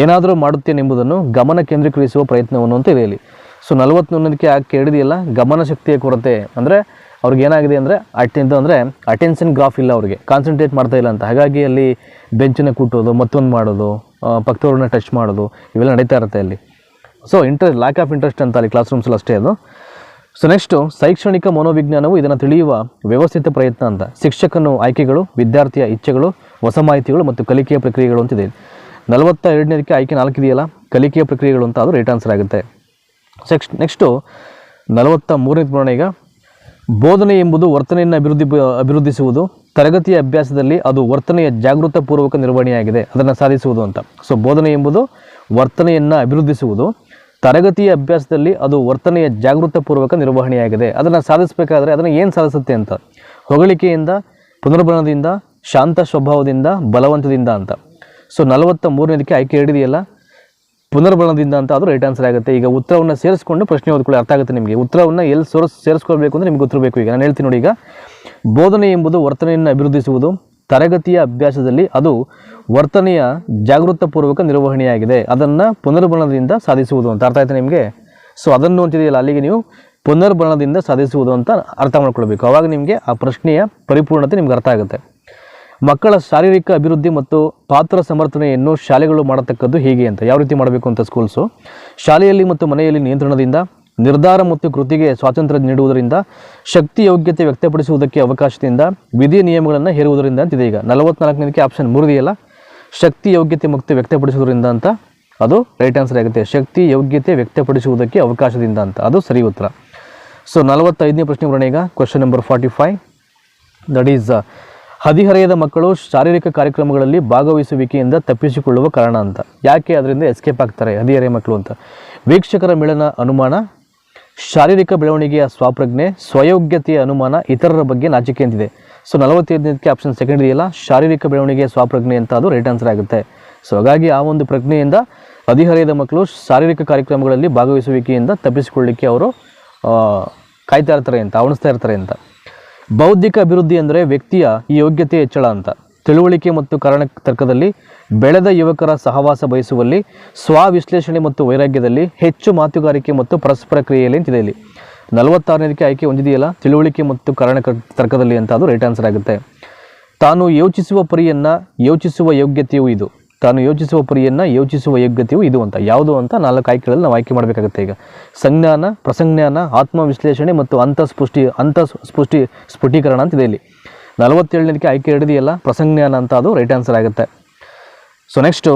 ಏನಾದರೂ ಮಾಡುತ್ತೇನೆಂಬುದನ್ನು ಗಮನ ಕೇಂದ್ರೀಕರಿಸುವ ಪ್ರಯತ್ನವನ್ನು ಅಂತ ಹೇಳಿ ಸೊ ನಲವತ್ತೊಂದಕ್ಕೆ ಆ ಕೇಳಿದೆಯಲ್ಲ, ಗಮನಶಕ್ತಿಯ ಕೊರತೆ. ಅಂದರೆ ಅವ್ರಿಗೆ ಏನಾಗಿದೆ ಅಂದರೆ ಅಟೆಂಟ್ ಅಂದರೆ ಅಟೆನ್ಷನ್ ಗ್ರಾಫ್ ಇಲ್ಲ ಅವರಿಗೆ ಕಾನ್ಸಂಟ್ರೇಟ್ ಮಾಡ್ತಾ ಇಲ್ಲ ಅಂತ. ಹಾಗಾಗಿ ಅಲ್ಲಿ ಬೆಂಚನ್ನು ಕೂಟೋದು, ಮತ್ತೊಂದು ಮಾಡೋದು ಪಕ್ಕದವ್ರನ್ನ ಟಚ್ ಮಾಡೋದು, ಇವೆಲ್ಲ ನಡೀತಾ ಇರುತ್ತೆ ಅಲ್ಲಿ. So interest lack of interest ಅಂತ ಅಲ್ಲಿ ಕ್ಲಾಸ್ ರೂಮ್ಸಲ್ಲಿ ಅಷ್ಟೇ ಅದು. ಸೊ ನೆಕ್ಸ್ಟು ಶೈಕ್ಷಣಿಕ ಮನೋವಿಜ್ಞಾನವು ಇದನ್ನು ತಿಳಿಯುವ ವ್ಯವಸ್ಥಿತ ಪ್ರಯತ್ನ ಅಂತ. ಶಿಕ್ಷಕನು ಆಯ್ಕೆಗಳು, ವಿದ್ಯಾರ್ಥಿಯ ಇಚ್ಛೆಗಳು, ಹೊಸ ಮಾಹಿತಿಗಳು ಮತ್ತು ಕಲಿಕೆಯ ಪ್ರಕ್ರಿಯೆಗಳು ಅಂತಿದೆ ನಲವತ್ತ ಎರಡನೇದಕ್ಕೆ ಆಯ್ಕೆ ನಾಲ್ಕು ಇದೆಯಲ್ಲ ಕಲಿಕೆಯ ಪ್ರಕ್ರಿಯೆಗಳು ಅಂತ ಅದು ರೈಟ್ ಆನ್ಸರ್ ಆಗುತ್ತೆ. ಸೆಕ್ಸ್ ನೆಕ್ಸ್ಟು ನಲವತ್ತ ಮೂರನೇ ಪ್ರಮಾಣ ಈಗ. ಬೋಧನೆ ಎಂಬುದು ವರ್ತನೆಯನ್ನು ಅಭಿವೃದ್ಧಿ, ಅಭಿವೃದ್ಧಿಸುವುದು, ತರಗತಿಯ ಅಭ್ಯಾಸದಲ್ಲಿ ಅದು ವರ್ತನೆಯ ಜಾಗೃತಪೂರ್ವಕ ನಿರ್ವಹಣೆಯಾಗಿದೆ, ಅದನ್ನು ಸಾಧಿಸುವುದು ಅಂತ. ಸೊ ಬೋಧನೆ ಎಂಬುದು ವರ್ತನೆಯನ್ನು ಅಭಿವೃದ್ಧಿಸುವುದು ತರಗತಿಯ ಅಭ್ಯಾಸದಲ್ಲಿ ಅದು ವರ್ತನೆಯ ಜಾಗೃತಪೂರ್ವಕ ನಿರ್ವಹಣೆಯಾಗಿದೆ. ಅದನ್ನು ಸಾಧಿಸಬೇಕಾದ್ರೆ ಅದನ್ನು ಏನು ಸಾಧಿಸುತ್ತೆ ಅಂತ? ಹೊಗಳಿಕೆಯಿಂದ ಪುನರ್ಭನದಿಂದ ಶಾಂತ ಸ್ವಭಾವದಿಂದ, ಬಲವಂತದಿಂದ ಅಂತ. ಸೊ ನಲವತ್ತ ಮೂರನೇದಕ್ಕೆ ಆಯ್ಕೆ ಹಿಡಿದೆಯಲ್ಲ ಪುನರ್ಭನದಿಂದ ಅಂತ ಅದು ರೈಟ್ ಆನ್ಸರ್ ಆಗುತ್ತೆ. ಈಗ ಉತ್ತರವನ್ನು ಸೇರಿಸ್ಕೊಂಡು ಪ್ರಶ್ನೆ ಓದ್ಕೊಳ್ಳಿ, ಅರ್ಥ ಆಗುತ್ತೆ ನಿಮಗೆ. ಉತ್ತರವನ್ನು ಎಲ್ಲಿ ಸೋರ್ಸ್, ಸೇರಿಸ್ಕೊಳ್ಬೇಕು ಅಂದರೆ ನಿಮ್ಗೆ ಗೊತ್ತಿರಬೇಕು ಈಗ. ನಾನು ಹೇಳ್ತೀನಿ ನೋಡಿ ಈಗ. ಬೋಧನೆ ಎಂಬುದು ವರ್ತನೆಯನ್ನು ಅಭಿವೃದ್ಧಿಸುವುದು ತರಗತಿಯ ಅಭ್ಯಾಸದಲ್ಲಿ ಅದು ವರ್ತನೆಯ ಜಾಗೃತಪೂರ್ವಕ ನಿರ್ವಹಣೆಯಾಗಿದೆ. ಅದನ್ನು ಪುನರ್ಬಲನದಿಂದ ಸಾಧಿಸುವುದು ಅಂತ ಅರ್ಥ ಆಯ್ತು ನಿಮಗೆ? ಸೊ ಅದನ್ನು ಅಂತಿದೆಯಲ್ಲ, ಅಲ್ಲಿಗೆ ನೀವು ಪುನರ್ಬಲನದಿಂದ ಸಾಧಿಸುವುದು ಅಂತ ಅರ್ಥ ಮಾಡ್ಕೊಳ್ಬೇಕು. ಅವಾಗ ನಿಮಗೆ ಆ ಪ್ರಶ್ನೆಯ ಪರಿಪೂರ್ಣತೆ ನಿಮ್ಗೆ ಅರ್ಥ ಆಗುತ್ತೆ. ಮಕ್ಕಳ ಶಾರೀರಿಕ ಅಭಿವೃದ್ಧಿ ಮತ್ತು ಪಾತ್ರ ಸಮರ್ಥನೆಯನ್ನು ಶಾಲೆಗಳು ಮಾಡತಕ್ಕದ್ದು ಹೇಗೆ ಅಂತ, ಯಾವ ರೀತಿ ಮಾಡಬೇಕು ಅಂತ ಸ್ಕೂಲ್ಸು ಶಾಲೆಯಲ್ಲಿ ಮತ್ತು ಮನೆಯಲ್ಲಿ ನಿಯಂತ್ರಣದಿಂದ ನಿರ್ಧಾರ ಮತ್ತು ಕೃತಿಗೆ ಸ್ವಾತಂತ್ರ್ಯ ನೀಡುವುದರಿಂದ ಶಕ್ತಿ ಯೋಗ್ಯತೆ ವ್ಯಕ್ತಪಡಿಸುವುದಕ್ಕೆ ಅವಕಾಶದಿಂದ ವಿಧಿ ನಿಯಮಗಳನ್ನು ಹೇರುವುದರಿಂದ ಅಂತಿದೆ. ಈಗ ನಲವತ್ನಾಲ್ಕನೇದಕ್ಕೆ ಆಪ್ಷನ್ ಮೂರಿದೆಯಲ್ಲ ಶಕ್ತಿ ಯೋಗ್ಯತೆ ಮತ್ತು ವ್ಯಕ್ತಪಡಿಸುವುದರಿಂದ ಅಂತ? ಅದು ರೈಟ್ ಆನ್ಸರ್ ಆಗುತ್ತೆ. ಶಕ್ತಿ ಯೋಗ್ಯತೆ ವ್ಯಕ್ತಪಡಿಸುವುದಕ್ಕೆ ಅವಕಾಶದಿಂದ ಅಂತ. ಅದು ಸರಿ ಉತ್ತರ. ಸೊ ನಲವತ್ತೈದನೇ ಪ್ರಶ್ನೆ ಬರೋಣ ಈಗ. Question number forty five that is ಹದಿಹರೆಯದ ಮಕ್ಕಳು ಶಾರೀರಿಕ ಕಾರ್ಯಕ್ರಮಗಳಲ್ಲಿ ಭಾಗವಹಿಸುವಿಕೆಯಿಂದ ತಪ್ಪಿಸಿಕೊಳ್ಳುವ ಕಾರಣ ಅಂತ. ಯಾಕೆ ಅದರಿಂದ ಎಸ್ಕೇಪ್ ಆಗ್ತಾರೆ ಹದಿಹರೆಯ ಮಕ್ಕಳು ಅಂತ? ವೀಕ್ಷಕರ ಮೇಳನ ಅನುಮಾನ ಶಾರೀರಿಕ ಬೆಳವಣಿಗೆಯ ಸ್ವಪ್ರಜ್ಞೆ, ಸ್ವಯೋಗ್ಯತೆಯ ಅನುಮಾನ ಇತರರ ಬಗ್ಗೆ ನಾಚಿಕೆ ಅಂತಿದೆ ಸೊ ನಲವತ್ತೈದನೇದಕ್ಕೆ ಆಪ್ಷನ್ ಸೆಕೆಂಡ್ ಇದೆಯಲ್ಲ? ಶಾರೀರಿಕ ಬೆಳವಣಿಗೆಯ ಸ್ವಪ್ರಜ್ಞೆ ಅಂತ ಅದು ರೈಟ್ ಆನ್ಸರ್ ಆಗುತ್ತೆ. ಸೊ, ಹಾಗಾಗಿ ಆ ಒಂದು ಪ್ರಜ್ಞೆಯಿಂದ ಹದಿಹರೆಯದ ಮಕ್ಕಳು ಶಾರೀರಿಕ ಕಾರ್ಯಕ್ರಮಗಳಲ್ಲಿ ಭಾಗವಹಿಸುವಿಕೆಯಿಂದ ತಪ್ಪಿಸಿಕೊಳ್ಳಿಕ್ಕೆ ಅವರು ಕಾಯ್ತಾ ಇರ್ತಾರೆ ಅಂತ ಅವಣಿಸ್ತಾ ಇರ್ತಾರೆ ಅಂತ. ಬೌದ್ಧಿಕ ಅಭಿವೃದ್ಧಿ ಅಂದರೆ ವ್ಯಕ್ತಿಯ ಈ ಯೋಗ್ಯತೆ ಹೆಚ್ಚಳ ಅಂತ. ತಿಳುವಳಿಕೆ ಮತ್ತು ಕಾರಣ ತರ್ಕದಲ್ಲಿ ಬೆಳೆದ ಯುವಕರ ಸಹವಾಸ ಬಯಸುವಲ್ಲಿ ಸ್ವವಿಶ್ಲೇಷಣೆ ಮತ್ತು ವೈರಾಗ್ಯದಲ್ಲಿ ಹೆಚ್ಚು ಮಾತುಗಾರಿಕೆ ಮತ್ತು ಪರಸ್ಪರ ಕ್ರಿಯೆಯಲ್ಲಿ ಅಂತಿದೆ ಇಲ್ಲಿ. ನಲವತ್ತಾರನೇದಕ್ಕೆ ಆಯ್ಕೆ ಹೊಂದಿದೆಯಲ್ಲ? ತಿಳುವಳಿಕೆ ಮತ್ತು ಕಾರಣ ತರ್ಕದಲ್ಲಿ ಅಂತ ಅದು ರೈಟ್ ಆನ್ಸರ್ ಆಗುತ್ತೆ. ತಾನು ಯೋಚಿಸುವ ಪರಿಯನ್ನು ಯೋಚಿಸುವ ಯೋಗ್ಯತೆಯೂ ಇದು. ತಾನು ಯೋಚಿಸುವ ಪರಿಯನ್ನು ಯೋಚಿಸುವ ಯೋಗ್ಯತೆಯೂ ಇದು ಅಂತ. ಯಾವುದು ಅಂತ ನಾಲ್ಕು ಆಯ್ಕೆಗಳಲ್ಲಿ ನಾವು ಆಯ್ಕೆ ಮಾಡಬೇಕಾಗುತ್ತೆ ಈಗ. ಸಂಜ್ಞಾನ, ಪ್ರಸಂಜ್ಞಾನ, ಆತ್ಮವಿಶ್ಲೇಷಣೆ ಮತ್ತು ಅಂತಸ್ಪುಷ್ಟಿ ಅಂತಸ್ಪುಷ್ಟಿ ಸ್ಫುಟೀಕರಣ ಅಂತಿದೆ ಇಲ್ಲಿ. ನಲವತ್ತೇಳನೇದಕ್ಕೆ ಆಯ್ಕೆ ಹಿಡಿದೆಯಲ್ಲ? ಪ್ರಸಂಜ್ಞಾನ ಅಂತ ಅದು ರೈಟ್ ಆನ್ಸರ್ ಆಗುತ್ತೆ. ಸೊ ನೆಕ್ಸ್ಟು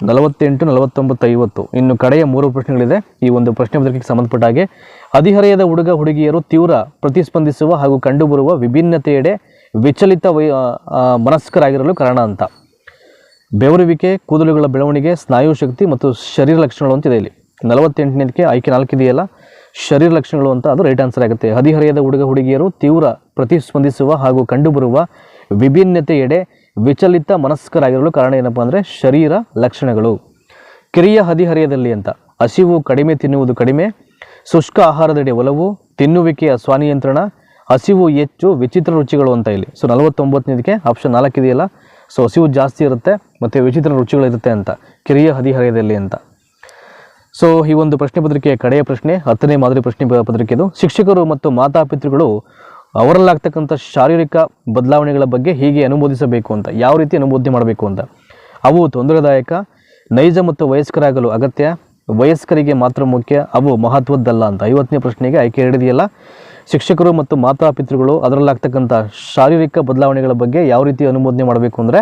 ನಲವತ್ತೆಂಟು, ನಲವತ್ತೊಂಬತ್ತು, ಐವತ್ತು. ಇನ್ನು ಕಡೆಯ ಮೂರು ಪ್ರಶ್ನೆಗಳಿದೆ. ಈ ಒಂದು ಪ್ರಶ್ನೆ ಪತ್ರಿಕೆಗೆ ಸಂಬಂಧಪಟ್ಟ ಹಾಗೆ ಹದಿಹರೆಯದ ಹುಡುಗ ಹುಡುಗಿಯರು ತೀವ್ರ ಪ್ರತಿಸ್ಪಂದಿಸುವ ಹಾಗೂ ಕಂಡುಬರುವ ವಿಭಿನ್ನತೆಯೆಡೆ ವಿಚಲಿತ ವೈ ಮನಸ್ಕರಾಗಿರಲು ಕಾರಣ ಅಂತ. ಬೆವರುವಿಕೆ, ಕೂದಲುಗಳ ಬೆಳವಣಿಗೆ, ಸ್ನಾಯು ಶಕ್ತಿ ಮತ್ತು ಶರೀರ ಲಕ್ಷಣಗಳು ಅಂತಿದೆ ಇಲ್ಲಿ. ನಲವತ್ತೆಂಟನೇದಕ್ಕೆ ಆಯ್ಕೆ ನಾಲ್ಕಿದೆಯಲ್ಲ ಶರೀರ ಲಕ್ಷಣಗಳು ಅಂತ ಅದು ರೈಟ್ ಆನ್ಸರ್ ಆಗುತ್ತೆ. ಹದಿಹರೆಯದ ಹುಡುಗ ಹುಡುಗಿಯರು ತೀವ್ರ ಪ್ರತಿಸ್ಪಂದಿಸುವ ಹಾಗೂ ಕಂಡುಬರುವ ವಿಭಿನ್ನತೆಯೆಡೆ ವಿಚಲಿತ ಮನಸ್ಕರಾಗಿರಲು ಕಾರಣ ಏನಪ್ಪ ಅಂದರೆ ಶರೀರ ಲಕ್ಷಣಗಳು. ಕಿರಿಯ ಹದಿಹರೆಯದಲ್ಲಿ ಅಂತ. ಹಸಿವು ಕಡಿಮೆ, ತಿನ್ನುವುದು ಕಡಿಮೆ. ಶುಷ್ಕ ಆಹಾರದಡಿ ಒಲವು, ತಿನ್ನುವಿಕೆಯ ಸ್ವಾನಿಯಂತ್ರಣ. ಹಸಿವು ಹೆಚ್ಚು, ವಿಚಿತ್ರ ರುಚಿಗಳು ಅಂತ ಇಲ್ಲಿ. ಸೊ ನಲವತ್ತೊಂಬತ್ತನೇದಕ್ಕೆ ಆಪ್ಷನ್ ನಾಲ್ಕು ಇದೆಯಲ್ಲ ಸೊ ಹಸಿವು ಜಾಸ್ತಿ ಇರುತ್ತೆ ಮತ್ತು ವಿಚಿತ್ರ ರುಚಿಗಳಿರುತ್ತೆ ಅಂತ. ಕಿರಿಯ ಹದಿಹರೆಯದಲ್ಲಿ ಅಂತ. ಸೊ ಈ ಒಂದು ಪ್ರಶ್ನೆ ಪತ್ರಿಕೆಯ ಕಡೆಯ ಪ್ರಶ್ನೆ, ಹತ್ತನೇ ಮಾದರಿ ಪ್ರಶ್ನೆ ಪತ್ರಿಕೆ ಇದು. ಶಿಕ್ಷಕರು ಮತ್ತು ಮಾತಾಪಿತೃಗಳು ಅವರಲ್ಲಾಗ್ತಕ್ಕಂಥ ಶಾರೀರಿಕ ಬದಲಾವಣೆಗಳ ಬಗ್ಗೆ ಹೀಗೆ ಅನುಮೋದಿಸಬೇಕು ಅಂತ, ಯಾವ ರೀತಿ ಅನುಮೋದನೆ ಮಾಡಬೇಕು ಅಂತ. ಅವು ತೊಂದರೆದಾಯಕ, ನೈಜ ಮತ್ತು ವಯಸ್ಕರಾಗಲು ಅಗತ್ಯ. ವಯಸ್ಕರಿಗೆ ಮಾತ್ರ ಮುಖ್ಯ, ಅವು ಮಹತ್ವದ್ದಲ್ಲ ಅಂತ. ಐವತ್ತನೇ ಪ್ರಶ್ನೆಗೆ ಆಯ್ಕೆ ಹಿಡಿದೆಯಲ್ಲ. ಶಿಕ್ಷಕರು ಮತ್ತು ಮಾತಾಪಿತೃಗಳು ಅದರಲ್ಲಾಗ್ತಕ್ಕಂಥ ಶಾರೀರಿಕ ಬದಲಾವಣೆಗಳ ಬಗ್ಗೆ ಯಾವ ರೀತಿ ಅನುಮೋದನೆ ಮಾಡಬೇಕು ಅಂದರೆ,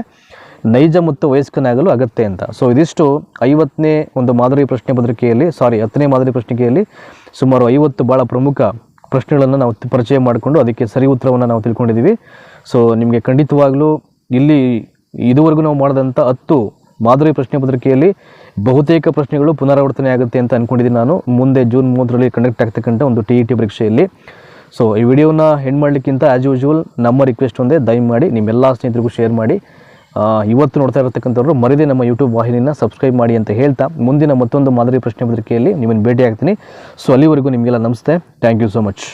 ನೈಜ ಮತ್ತು ವಯಸ್ಕನಾಗಲು ಅಗತ್ಯ ಅಂತ. ಸೊ ಇದಿಷ್ಟು ಐವತ್ತನೇ ಒಂದು ಮಾದರಿ ಪ್ರಶ್ನೆ ಪತ್ರಿಕೆಯಲ್ಲಿ ಸಾರಿ ಹತ್ತನೇ ಮಾದರಿ ಪ್ರಶ್ನಿಕೆಯಲ್ಲಿ ಸುಮಾರು ಐವತ್ತು ಭಾಳ ಪ್ರಮುಖ ಪ್ರಶ್ನೆಗಳನ್ನು ನಾವು ಪರಿಚಯ ಮಾಡಿಕೊಂಡು ಅದಕ್ಕೆ ಸರಿ ಉತ್ತರವನ್ನು ನಾವು ತಿಳ್ಕೊಂಡಿದ್ದೀವಿ. ಸೊ ನಿಮಗೆ ಖಂಡಿತವಾಗ್ಲೂ ಇಲ್ಲಿ ಇದುವರೆಗೂ ನಾವು ಮಾಡಿದಂಥ ಹತ್ತು ಮಾದರಿ ಪ್ರಶ್ನೆ ಪತ್ರಿಕೆಯಲ್ಲಿ ಬಹುತೇಕ ಪ್ರಶ್ನೆಗಳು ಪುನರಾವರ್ತನೆ ಆಗುತ್ತೆ ಅಂತ ಅಂದ್ಕೊಂಡಿದ್ದೀನಿ ನಾನು. ಮುಂದೆ ಜೂನ್ ಮೂವತ್ತರಲ್ಲಿ ಕಂಡಕ್ಟ್ ಆಗ್ತಕ್ಕಂಥ ಒಂದು ಟಿ ಇ ಟಿ ಪರೀಕ್ಷೆಯಲ್ಲಿ. ಸೊ ಈ ವಿಡಿಯೋನ ಹೆಣ್ಣು ಮಾಡಲಿಕ್ಕಿಂತ ಆ್ಯಸ್ ಯೂಶುವಲ್ ನಮ್ಮ ರಿಕ್ವೆಸ್ಟ್ ಒಂದೇ, ದಯಮಾಡಿ ನಿಮ್ಮೆಲ್ಲ ಸ್ನೇಹಿತರಿಗೂ ಶೇರ್ ಮಾಡಿ. ಇವತ್ತು ನೋಡ್ತಾ ಇರತಕ್ಕಂಥವ್ರು ಮರಿದೇ ನಮ್ಮ ಯೂಟ್ಯೂಬ್ ವಾಹಿನಿನ ಸಬ್ಸ್ಕ್ರೈಬ್ ಮಾಡಿ ಅಂತ ಹೇಳ್ತಾ, ಮುಂದಿನ ಮತ್ತೊಂದು ಮಾದರಿ ಪ್ರಶ್ನೆ ಪತ್ರಿಕೆಯಲ್ಲಿ ನಿಮ್ಮನ್ನು ಭೇಟಿ ಆಗ್ತೀನಿ ಸೊ ಅಲ್ಲಿವರೆಗೂ ನಿಮಗೆಲ್ಲ ನಮಸ್ತೆ. Thank you so much